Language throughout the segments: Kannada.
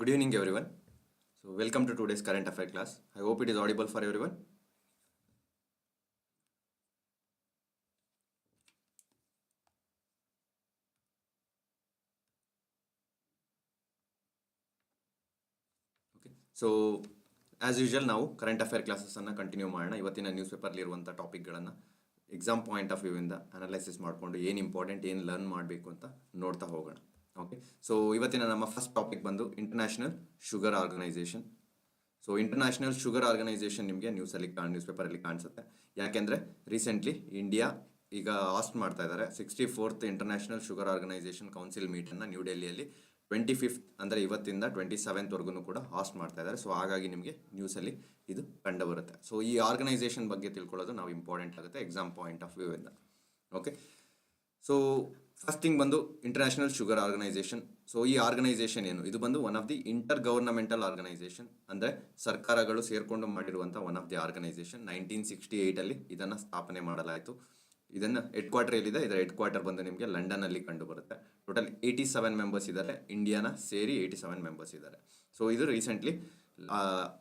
Good evening, everyone. So, welcome to today's current affair class. I hope it is audible for everyone. Okay so as usual ನಾವು ಕರೆಂಟ್ ಅಫೇರ್ ಕ್ಲಾಸಸನ್ನು ಕಂಟಿನ್ಯೂ ಮಾಡೋಣ ಇವತ್ತಿನ ನ್ಯೂಸ್ ಪೇಪರ್ಲಿರುವಂಥ ಟಾಪಿಕ್ಗಳನ್ನು ಎಕ್ಸಾಮ್ ಪಾಯಿಂಟ್ ಆಫ್ ವ್ಯೂವಿಂದ ಅನಲೈಸಿಸ್ ಮಾಡಿಕೊಂಡು ಏನು ಇಂಪಾರ್ಟೆಂಟ್ ಏನು ಲರ್ನ್ ಮಾಡಬೇಕು ಅಂತ ನೋಡ್ತಾ ಹೋಗೋಣ ಓಕೆ ಸೊ ಇವತ್ತಿನ ನಮ್ಮ ಫಸ್ಟ್ ಟಾಪಿಕ್ ಬಂದು international sugar organisation so international sugar organisation ನಿಮಗೆ ನ್ಯೂಸಲ್ಲಿ ಕಾಣ್ ನ್ಯೂಸ್ ಪೇಪರಲ್ಲಿ ಕಾಣಿಸುತ್ತೆ. ಯಾಕೆಂದರೆ ರೀಸೆಂಟ್ಲಿ ಇಂಡಿಯಾ ಈಗ ಹಾಸ್ಟ್ ಮಾಡ್ತಾ ಇದ್ದಾರೆ sixty fourth international sugar organisation council ಮೀಟನ್ನು new ಡೆಲ್ಲಿಯಲ್ಲಿ ಟ್ವೆಂಟಿ ಫಿಫ್ತ್ ಅಂದರೆ ಇವತ್ತಿಂದ ಟ್ವೆಂಟಿ ಸೆವೆಂತ್ವರೆಗೂ ಕೂಡ ಹಾಸ್ಟ್ ಮಾಡ್ತಾ ಇದ್ದಾರೆ ಸೊ ಹಾಗಾಗಿ ನಿಮಗೆ ನ್ಯೂಸಲ್ಲಿ ಇದು ಕಂಡು ಬರುತ್ತೆ. ಸೊ ಈ ಆರ್ಗನೈಸೇಷನ್ ಬಗ್ಗೆ ತಿಳ್ಕೊಳ್ಳೋದು ನಾವು ಇಂಪಾರ್ಟೆಂಟ್ ಆಗುತ್ತೆ. ಎಕ್ಸಾಮ್ ಪಾಯಿಂಟ್ ಆಫ್ ವ್ಯೂ ಇಂದ. ಓಕೆ ಸೊ ಫಸ್ಟ್ ಥಿಂಗ್ ಬಂದು ಇಂಟರ್ನ್ಯಾಷನಲ್ ಶುಗರ್ ಆರ್ಗನೈಸೇಷನ್ ಸೊ ಈ ಆರ್ಗನೈಸೇಷನ್ ಏನು? ಇದು ಬಂದು one of the inter governmental organisation ಅಂದರೆ ಸರ್ಕಾರಗಳು ಸೇರಿಕೊಂಡು ಮಾಡಿರುವಂಥ one of the organisation nineteen sixty ಏಯ್ಟಲ್ಲಿ ಇದನ್ನು ಸ್ಥಾಪನೆ ಮಾಡಲಾಯಿತು. ಇದನ್ನು ಹೆಡ್ ಕ್ವಾರ್ಟರ್ ಎಲ್ಲಿದೆ? ಇದರ ಹೆಡ್ ಕ್ವಾರ್ಟರ್ ಬಂದು ನಿಮಗೆ ಲಂಡನಲ್ಲಿ ಕಂಡು ಬರುತ್ತೆ ಟೋಟಲ್ ಏಯ್ಟಿ ಸೆವೆನ್ ಮೆಂಬರ್ಸ್ ಇದ್ದಾರೆ. ಇಂಡಿಯಾನ ಸೇರಿ ಏಯ್ಟಿ ಸೆವೆನ್ ಮೆಂಬರ್ಸ್ ಇದ್ದಾರೆ. ಸೊ ಇದು ರೀಸೆಂಟ್ಲಿ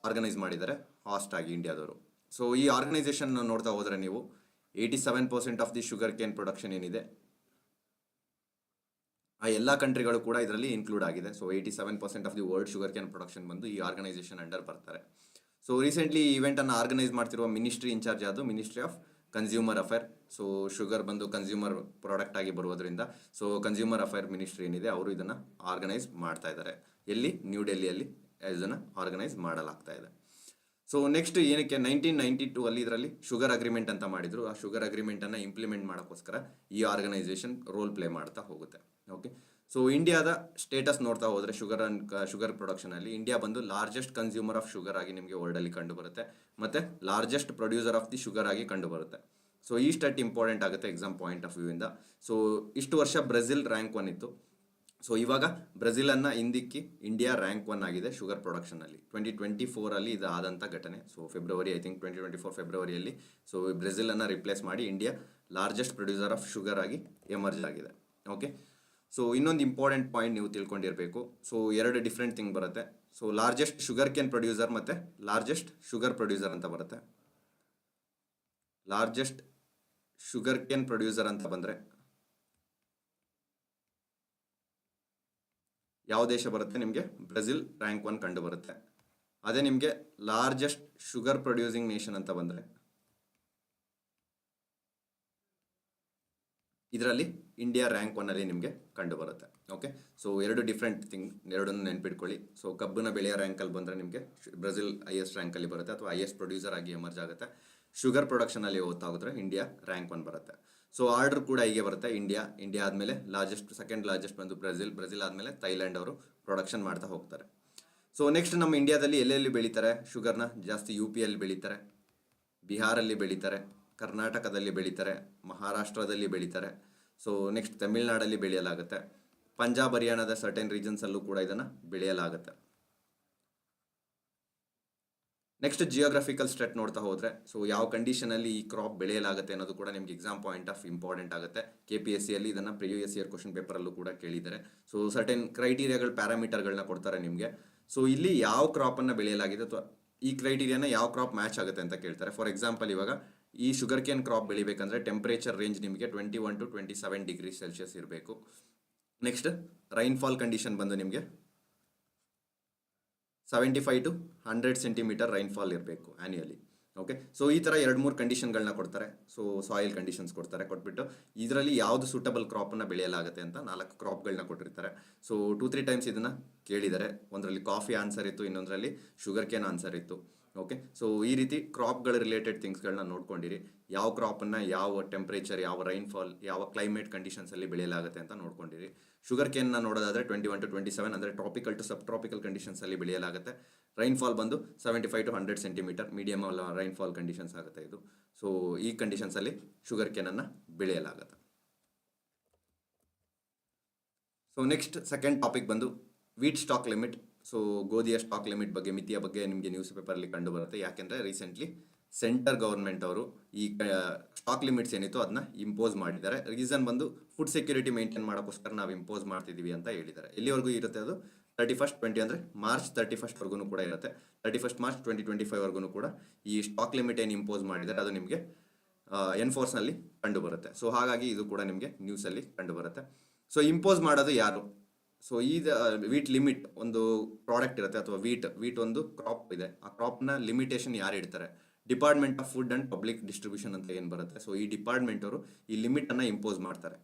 ಆರ್ಗನೈಸ್ ಮಾಡಿದ್ದಾರೆ. ಹಾಸ್ಟ್ ಆಗಿ ಇಂಡಿಯಾದವರು ಸೊ ಈ ಆರ್ಗನೈಸೇಷನ್ ನೋಡ್ತಾ ಹೋದರೆ ನೀವು eighty seven percent of the sugar cane production ಏನಿದೆ? ಆ ಎಲ್ಲ ಕಂಟ್ರಿಗಳು ಕೂಡ ಇದರಲ್ಲಿ ಇನ್ಕ್ಲೂಡ್ ಆಗಿದೆ. So eighty seven percent of the world sugar cane production ಬಂದು ಈ ಆರ್ಗನೈಸೇಷನ್ ಅಂಡರ್ ಬರ್ತಾರೆ. ಸೊ ರೀಸೆಂಟ್ಲಿ ಈ ಇವೆಂಟನ್ನು ಆರ್ಗನೈಸ್ ಮಾಡ್ತಿರುವ ಮಿನಿಸ್ಟ್ರಿ ಇನ್ಚಾರ್ಜ್ ಅದು ministry of consumer affair so sugar ಬಂದು ಕನ್ಸ್ಯೂಮರ್ ಪ್ರಾಡಕ್ಟ್ ಆಗಿ ಬರುವುದರಿಂದ ಸೊ ಕನ್ಸ್ಯೂಮರ್ ಅಫೇರ್ ಮಿನಿಸ್ಟ್ರಿ ಏನಿದೆ, ಅವರು ಇದನ್ನು ಆರ್ಗನೈಸ್ ಮಾಡ್ತಾ ಇದ್ದಾರೆ. ಎಲ್ಲಿ? ನ್ಯೂ ಡೆಲ್ಲಿಯಲ್ಲಿ ಇದನ್ನು ಆರ್ಗನೈಸ್ ಮಾಡಲಾಗ್ತಾ ಇದೆ. ಸೊ ನೆಕ್ಸ್ಟ್ ಏನಕ್ಕೆ? ನೈನ್ಟೀನ್ ನೈಂಟಿ ಟೂ ಅಲ್ಲಿ ಇದರಲ್ಲಿ ಶುಗರ್ ಅಗ್ರಿಮೆಂಟ್ ಅಂತ ಮಾಡಿದ್ರು. ಆ ಶುಗರ್ ಅಗ್ರಿಮೆಂಟನ್ನು ಇಂಪ್ಲಿಮೆಂಟ್ ಮಾಡೋಕ್ಕೋಸ್ಕರ ಈ ಆರ್ಗನೈಸೇಷನ್ ರೋಲ್ ಪ್ಲೇ ಮಾಡ್ತಾ ಹೋಗುತ್ತೆ. ಓಕೆ ಸೊ ಇಂಡಿಯಾದ ಸ್ಟೇಟಸ್ ನೋಡ್ತಾ ಹೋದರೆ ಶುಗರ್ ಅಂಡ್ ಶುಗರ್ ಪ್ರೊಡಕ್ಷನಲ್ಲಿ ಇಂಡಿಯಾ ಬಂದು ಲಾರ್ಜೆಸ್ಟ್ ಕನ್ಸ್ಯೂಮರ್ ಆಫ್ ಶುಗರ್ ಆಗಿ ನಿಮಗೆ ವರ್ಲ್ಡಲ್ಲಿ ಕಂಡು ಬರುತ್ತೆ. ಮತ್ತು largest producer of the sugar ಆಗಿ ಕಂಡು ಬರುತ್ತೆ. ಸೊ ಈ ಸ್ಟೇಟ್ ಇಂಪಾರ್ಟೆಂಟ್ ಆಗುತ್ತೆ ಎಕ್ಸಾಮ್ ಪಾಯಿಂಟ್ ಆಫ್ ವ್ಯೂ ಇಂದ. ಸೊ ಇಷ್ಟು ವರ್ಷ ಬ್ರೆಜಿಲ್ ರ್ಯಾಂಕ್ ಒನ್ ಇತ್ತು. ಸೊ ಇವಾಗ ಬ್ರೆಜಿಲನ್ನು ಹಿಂದಿಕ್ಕಿ ಇಂಡಿಯಾ ರ್ಯಾಂಕ್ ಒನ್ ಆಗಿದೆ ಶುಗರ್ ಪ್ರೊಡಕ್ಷನಲ್ಲಿ ಟ್ವೆಂಟಿ ಟ್ವೆಂಟಿ ಫೋರಲ್ಲಿ ಇದು ಆದಂಥ ಘಟನೆ. So February I think twenty twenty four ಫೆಬ್ರವರಿಯಲ್ಲಿ ಸೊ ಬ್ರೆಜಿಲನ್ನು ರಿಪ್ಲೇಸ್ ಮಾಡಿ India largest producer of sugar ಆಗಿ ಎಮರ್ಜ್ ಆಗಿದೆ. ಓಕೆ ಸೊ ಇನ್ನೊಂದು ಇಂಪಾರ್ಟೆಂಟ್ ಪಾಯಿಂಟ್ ನೀವು ತಿಳ್ಕೊಂಡಿರಬೇಕು. ಸೊ ಎರಡು ಡಿಫ್ರೆಂಟ್ ಥಿಂಗ್ ಬರುತ್ತೆ. So largest sugar cane producer ಮತ್ತು ಲಾರ್ಜೆಸ್ಟ್ ಶುಗರ್ ಪ್ರೊಡ್ಯೂಸರ್ ಅಂತ ಬರುತ್ತೆ. ಲಾರ್ಜೆಸ್ಟ್ ಶುಗರ್ ಕೇನ್ ಪ್ರೊಡ್ಯೂಸರ್ ಅಂತ ಬಂದರೆ ಯಾವ ದೇಶ ಬರುತ್ತೆ ನಿಮಗೆ? ಬ್ರೆಜಿಲ್ ರ್ಯಾಂಕ್ ಒನ್ ಕಂಡು ಬರುತ್ತೆ. ಅದೇ ನಿಮಗೆ ಲಾರ್ಜೆಸ್ಟ್ ಶುಗರ್ ಪ್ರೊಡ್ಯೂಸಿಂಗ್ ನೇಷನ್ ಅಂತ ಬಂದರೆ ಇದರಲ್ಲಿ ಇಂಡಿಯಾ ರ್ಯಾಂಕ್ ಒನ್ನಲ್ಲಿ ನಿಮಗೆ ಕಂಡು ಬರುತ್ತೆ ಓಕೆ ಸೊ ಎರಡು ಡಿಫ್ರೆಂಟ್ ಥಿಂಗ್ ಎರಡನ್ನು ನೆನ್ಪಿಟ್ಕೊಳ್ಳಿ. ಸೊ ಕಬ್ಬನ್ನ ಬೆಳೆಯೋ ರ್ಯಾಂಕಲ್ಲಿ ಬಂದರೆ ನಿಮಗೆ ಬ್ರೆಜಿಲ್ ಐಯೆಸ್ಟ್ ರ್ಯಾಂಕಲ್ಲಿ ಬರುತ್ತೆ ಅಥವಾ ಹೈಯೆಸ್ಟ್ ಪ್ರೊಡ್ಯೂಸರ್ ಆಗಿ ಎಮರ್ಜ್ ಆಗುತ್ತೆ. ಶುಗರ್ ಪ್ರೊಡಕ್ಷನಲ್ಲಿ ಓದ್ತಾಗಿದ್ರೆ ಇಂಡಿಯಾ ರ್ಯಾಂಕ್ ಒನ್ ಬರುತ್ತೆ. ಸೊ ಆರ್ಡರ್ ಕೂಡ ಹೀಗೆ ಬರುತ್ತೆ. ಇಂಡಿಯಾ ಇಂಡಿಯಾ ಆದಮೇಲೆ ಲಾರ್ಜೆಸ್ಟ್ ಸೆಕೆಂಡ್ ಲಾರ್ಜೆಸ್ಟ್ ಬಂದು ಬ್ರೆಜಿಲ್ ಬ್ರೆಜಿಲ್ ಆದಮೇಲೆ ಥೈಲ್ಯಾಂಡ್ ಅವರು ಪ್ರೊಡಕ್ಷನ್ ಮಾಡ್ತಾ ಹೋಗ್ತಾರೆ. ಸೊ ನೆಕ್ಸ್ಟ್ ನಮ್ಮ ಇಂಡಿಯಾದಲ್ಲಿ ಎಲ್ಲೆಲ್ಲಿ ಬೆಳೀತಾರೆ? ಶುಗರ್ನ ಜಾಸ್ತಿ ಯು ಪಿಯಲ್ಲಿ ಬೆಳೀತಾರೆ. ಬಿಹಾರಲ್ಲಿ ಬೆಳೀತಾರೆ. ಕರ್ನಾಟಕದಲ್ಲಿ ಬೆಳೀತಾರೆ, ಮಹಾರಾಷ್ಟ್ರದಲ್ಲಿ ಬೆಳೀತಾರೆ. ಸೊ ನೆಕ್ಸ್ಟ್ ತಮಿಳ್ನಾಡಲ್ಲಿ ಬೆಳೆಯಲಾಗುತ್ತೆ. ಪಂಜಾಬ್, ಹರಿಯಾಣದ ಸರ್ಟೆನ್ ರೀಜನ್ಸಲ್ಲೂ ಕೂಡ ಇದನ್ನು ಬೆಳೆಯಲಾಗುತ್ತೆ. ನೆಕ್ಸ್ಟ್ ಜಿಯೋಗ್ರಫಿಕಲ್ ಸ್ಟ್ರೆಟ್ ನೋಡ್ತಾ ಹೋದರೆ ಸೊ ಯಾವ ಕಂಡೀಷನಲ್ಲಿ ಈ ಕ್ರಾಪ್ ಬೆಳೆಯಲಾಗುತ್ತೆ ಅನ್ನೋದು ಕೂಡ ನಿಮ್ಗೆ ಎಕ್ಸಾಮ್ ಪಾಯಿಂಟ್ ಆಫ್ ಇಂಪಾರ್ಟೆಂಟ್ ಆಗುತ್ತೆ. ಕೆ ಪಿ ಎಸ್ ಸಿಯಲ್ಲಿ ಇದನ್ನು ಪ್ರಿವಿಯಸ್ ಇಯರ್ ಕ್ವಶನ್ ಪೇಪರಲ್ಲೂ ಕೂಡ ಕೇಳಿದ್ದಾರೆ. ಸೊ ಸರ್ಟೆನ್ ಕ್ರೈಟೀರಿಯಾಗಳು ಪ್ಯಾರಾಮೀಟರ್ಗಳನ್ನ ಕೊಡ್ತಾರೆ ನಿಮಗೆ. ಸೊ ಇಲ್ಲಿ ಯಾವ ಕ್ರಾಪನ್ನು ಬೆಳೆಯಲಾಗಿದೆ ಅಥವಾ ಈ ಕ್ರೈಟೀರಿಯಾನ ಯಾವ ಕ್ರಾಪ್ ಮ್ಯಾಚ್ ಆಗುತ್ತೆ ಅಂತ ಕೇಳ್ತಾರೆ. ಫಾರ್ ಎಕ್ಸಾಂಪಲ್ ಇವಾಗ ಈ ಶುಗರ್ ಕೇನ್ ಕ್ರಾಪ್ ಬೆಳಿಬೇಕಂದ್ರೆ ಟೆಂಪ್ರೇಚರ್ ರೇಂಜ್ ನಿಮಗೆ twenty one to twenty seven degree Celsius ಇರಬೇಕು. ನೆಕ್ಸ್ಟ್ ರೈನ್ಫಾಲ್ ಕಂಡೀಷನ್ ಬಂದು ನಿಮಗೆ seventy five to hundred centimetre rainfall ಇರಬೇಕು ಆ್ಯನ್ಯಲಿ ಓಕೆ ಸೊ ಈ ಥರ ಎರಡು ಮೂರು ಕಂಡೀಷನ್ಗಳನ್ನ ಕೊಡ್ತಾರೆ. ಸೊ ಸಾಯಿಲ್ ಕಂಡೀಷನ್ಸ್ ಕೊಡ್ತಾರೆ, ಕೊಟ್ಬಿಟ್ಟು ಇದರಲ್ಲಿ ಯಾವುದು ಸೂಟಬಲ್ ಕ್ರಾಪನ್ನು ಬೆಳೆಯಲಾಗುತ್ತೆ ಅಂತ ನಾಲ್ಕು ಕ್ರಾಪ್ಗಳನ್ನ ಕೊಟ್ಟಿರ್ತಾರೆ. ಸೊ ಟೂ ತ್ರೀ ಟೈಮ್ಸ್ ಇದನ್ನು ಕೇಳಿದ್ದಾರೆ ಒಂದರಲ್ಲಿ ಕಾಫಿ ಆನ್ಸರ್ ಇತ್ತು, ಇನ್ನೊಂದರಲ್ಲಿ ಶುಗರ್ ಕೇನ್ ಆನ್ಸರ್ ಇತ್ತು. ಓಕೆ ಸೊ ಈ ರೀತಿ ಕ್ರಾಪ್ಗಳ ರಿಲೇಟೆಡ್ ಥಿಂಗ್ಸ್ಗಳನ್ನ ನೋಡ್ಕೊಂಡಿರಿ. ಯಾವ ಕ್ರಾಪನ್ನು ಯಾವ ಟೆಂಪ್ರೇಚರ್ ಯಾವ ರೈನ್ಫಾಲ್ ಯಾವ ಕ್ಲೈಮೇಟ್ ಕಂಡೀಷನ್ಸಲ್ಲಿ ಬೆಳೆಯಲಾಗುತ್ತೆ ಅಂತ ನೋಡ್ಕೊಂಡಿರಿ. ಶುಗರ್ ಕೇನ್ನ ನೋಡೋದಾದರೆ twenty one to twenty seven ಅಂದರೆ ಟ್ರಾಪಿಕಲ್ ಟು ಸಬ್ ಟ್ರಾಪಿಕಲ್ ಕಂಡೀಷನ್ಸಲ್ಲಿ ಬೆಳೆಯಲಾಗುತ್ತೆ. ರೈನ್ಫಾಲ್ ಬಂದು seventy five to hundred centimetre medium rainfall conditions ಆಗುತ್ತೆ ಇದು. ಸೊ ಈ ಕಂಡೀಷನ್ಸಲ್ಲಿ ಶುಗರ್ ಕೇನನ್ನು ಬೆಳೆಯಲಾಗುತ್ತೆ. ಸೊ ನೆಕ್ಸ್ಟ್ ಸೆಕೆಂಡ್ ಟಾಪಿಕ್ ಬಂದು ವೀಟ್ ಸ್ಟಾಕ್ ಲಿಮಿಟ್ ಸೊ ಗೋಧಿಯ ಸ್ಟಾಕ್ ಲಿಮಿಟ್ ಬಗ್ಗೆ, ಮಿತಿಯ ಬಗ್ಗೆ ನಿಮಗೆ ನ್ಯೂಸ್ ಪೇಪರಲ್ಲಿ ಕಂಡು ಬರುತ್ತೆ. ಯಾಕೆಂದರೆ ರೀಸೆಂಟ್ಲಿ ಸೆಂಟರ್ ಗೌರ್ಮೆಂಟ್ ಅವರು ಈ ಸ್ಟಾಕ್ ಲಿಮಿಟ್ಸ್ ಏನಿತ್ತು ಅದನ್ನ ಇಂಪೋಸ್ ಮಾಡಿದ್ದಾರೆ. ರೀಸನ್ ಬಂದು ಫುಡ್ ಸೆಕ್ಯೂರಿಟಿ ಮೇಂಟೈನ್ ಮಾಡೋಕ್ಕೋಸ್ಕರ ನಾವು ಇಂಪೋಸ್ ಮಾಡ್ತಿದ್ದೀವಿ ಅಂತ ಹೇಳಿದ್ದಾರೆ. ಎಲ್ಲಿವರೆಗೂ ಇರುತ್ತೆ ಅದು? ತರ್ಟಿ ಫಸ್ಟ್ ಟ್ವೆಂಟಿ ಅಂದರೆ ಮಾರ್ಚ್ ತರ್ಟಿ ಫಸ್ಟ್ವರೆಗೂ ಕೂಡ ಇರುತ್ತೆ. Thirty first March twenty twenty ಫೈವ್ವರೆಗೂ ಕೂಡ ಈ ಸ್ಟಾಕ್ ಲಿಮಿಟ್ ಏನು ಇಂಪೋಸ್ ಮಾಡಿದ್ದಾರೆ ಅದು ನಿಮಗೆ ಎನ್ಫೋರ್ಸ್ನಲ್ಲಿ ಕಂಡು ಬರುತ್ತೆ. ಸೊ ಹಾಗಾಗಿ ಇದು ಕೂಡ ನಿಮಗೆ ನ್ಯೂಸಲ್ಲಿ ಕಂಡು ಬರುತ್ತೆ. ಸೊ ಇಂಪೋಸ್ ಮಾಡೋದು ಯಾರು? ಸೊ ಈ ವೀಟ್ ಲಿಮಿಟ್ ಒಂದು ಪ್ರಾಡಕ್ಟ್ ಇರುತ್ತೆ ಅಥವಾ ವೀಟ್ ವೀಟ್ ಒಂದು ಕ್ರಾಪ್ ಇದೆ. ಆ ಕ್ರಾಪ್ನ ಲಿಮಿಟೇಷನ್ ಯಾರು ಇಡ್ತಾರೆ? Department of food and public distribution ಅಂತ ಏನು ಬರುತ್ತೆ? ಸೊ ಈ ಡಿಪಾರ್ಟ್ಮೆಂಟ್ ಅವರು ಈ ಲಿಮಿಟನ್ನು ಇಂಪೋಸ್ ಮಾಡ್ತಾರೆ.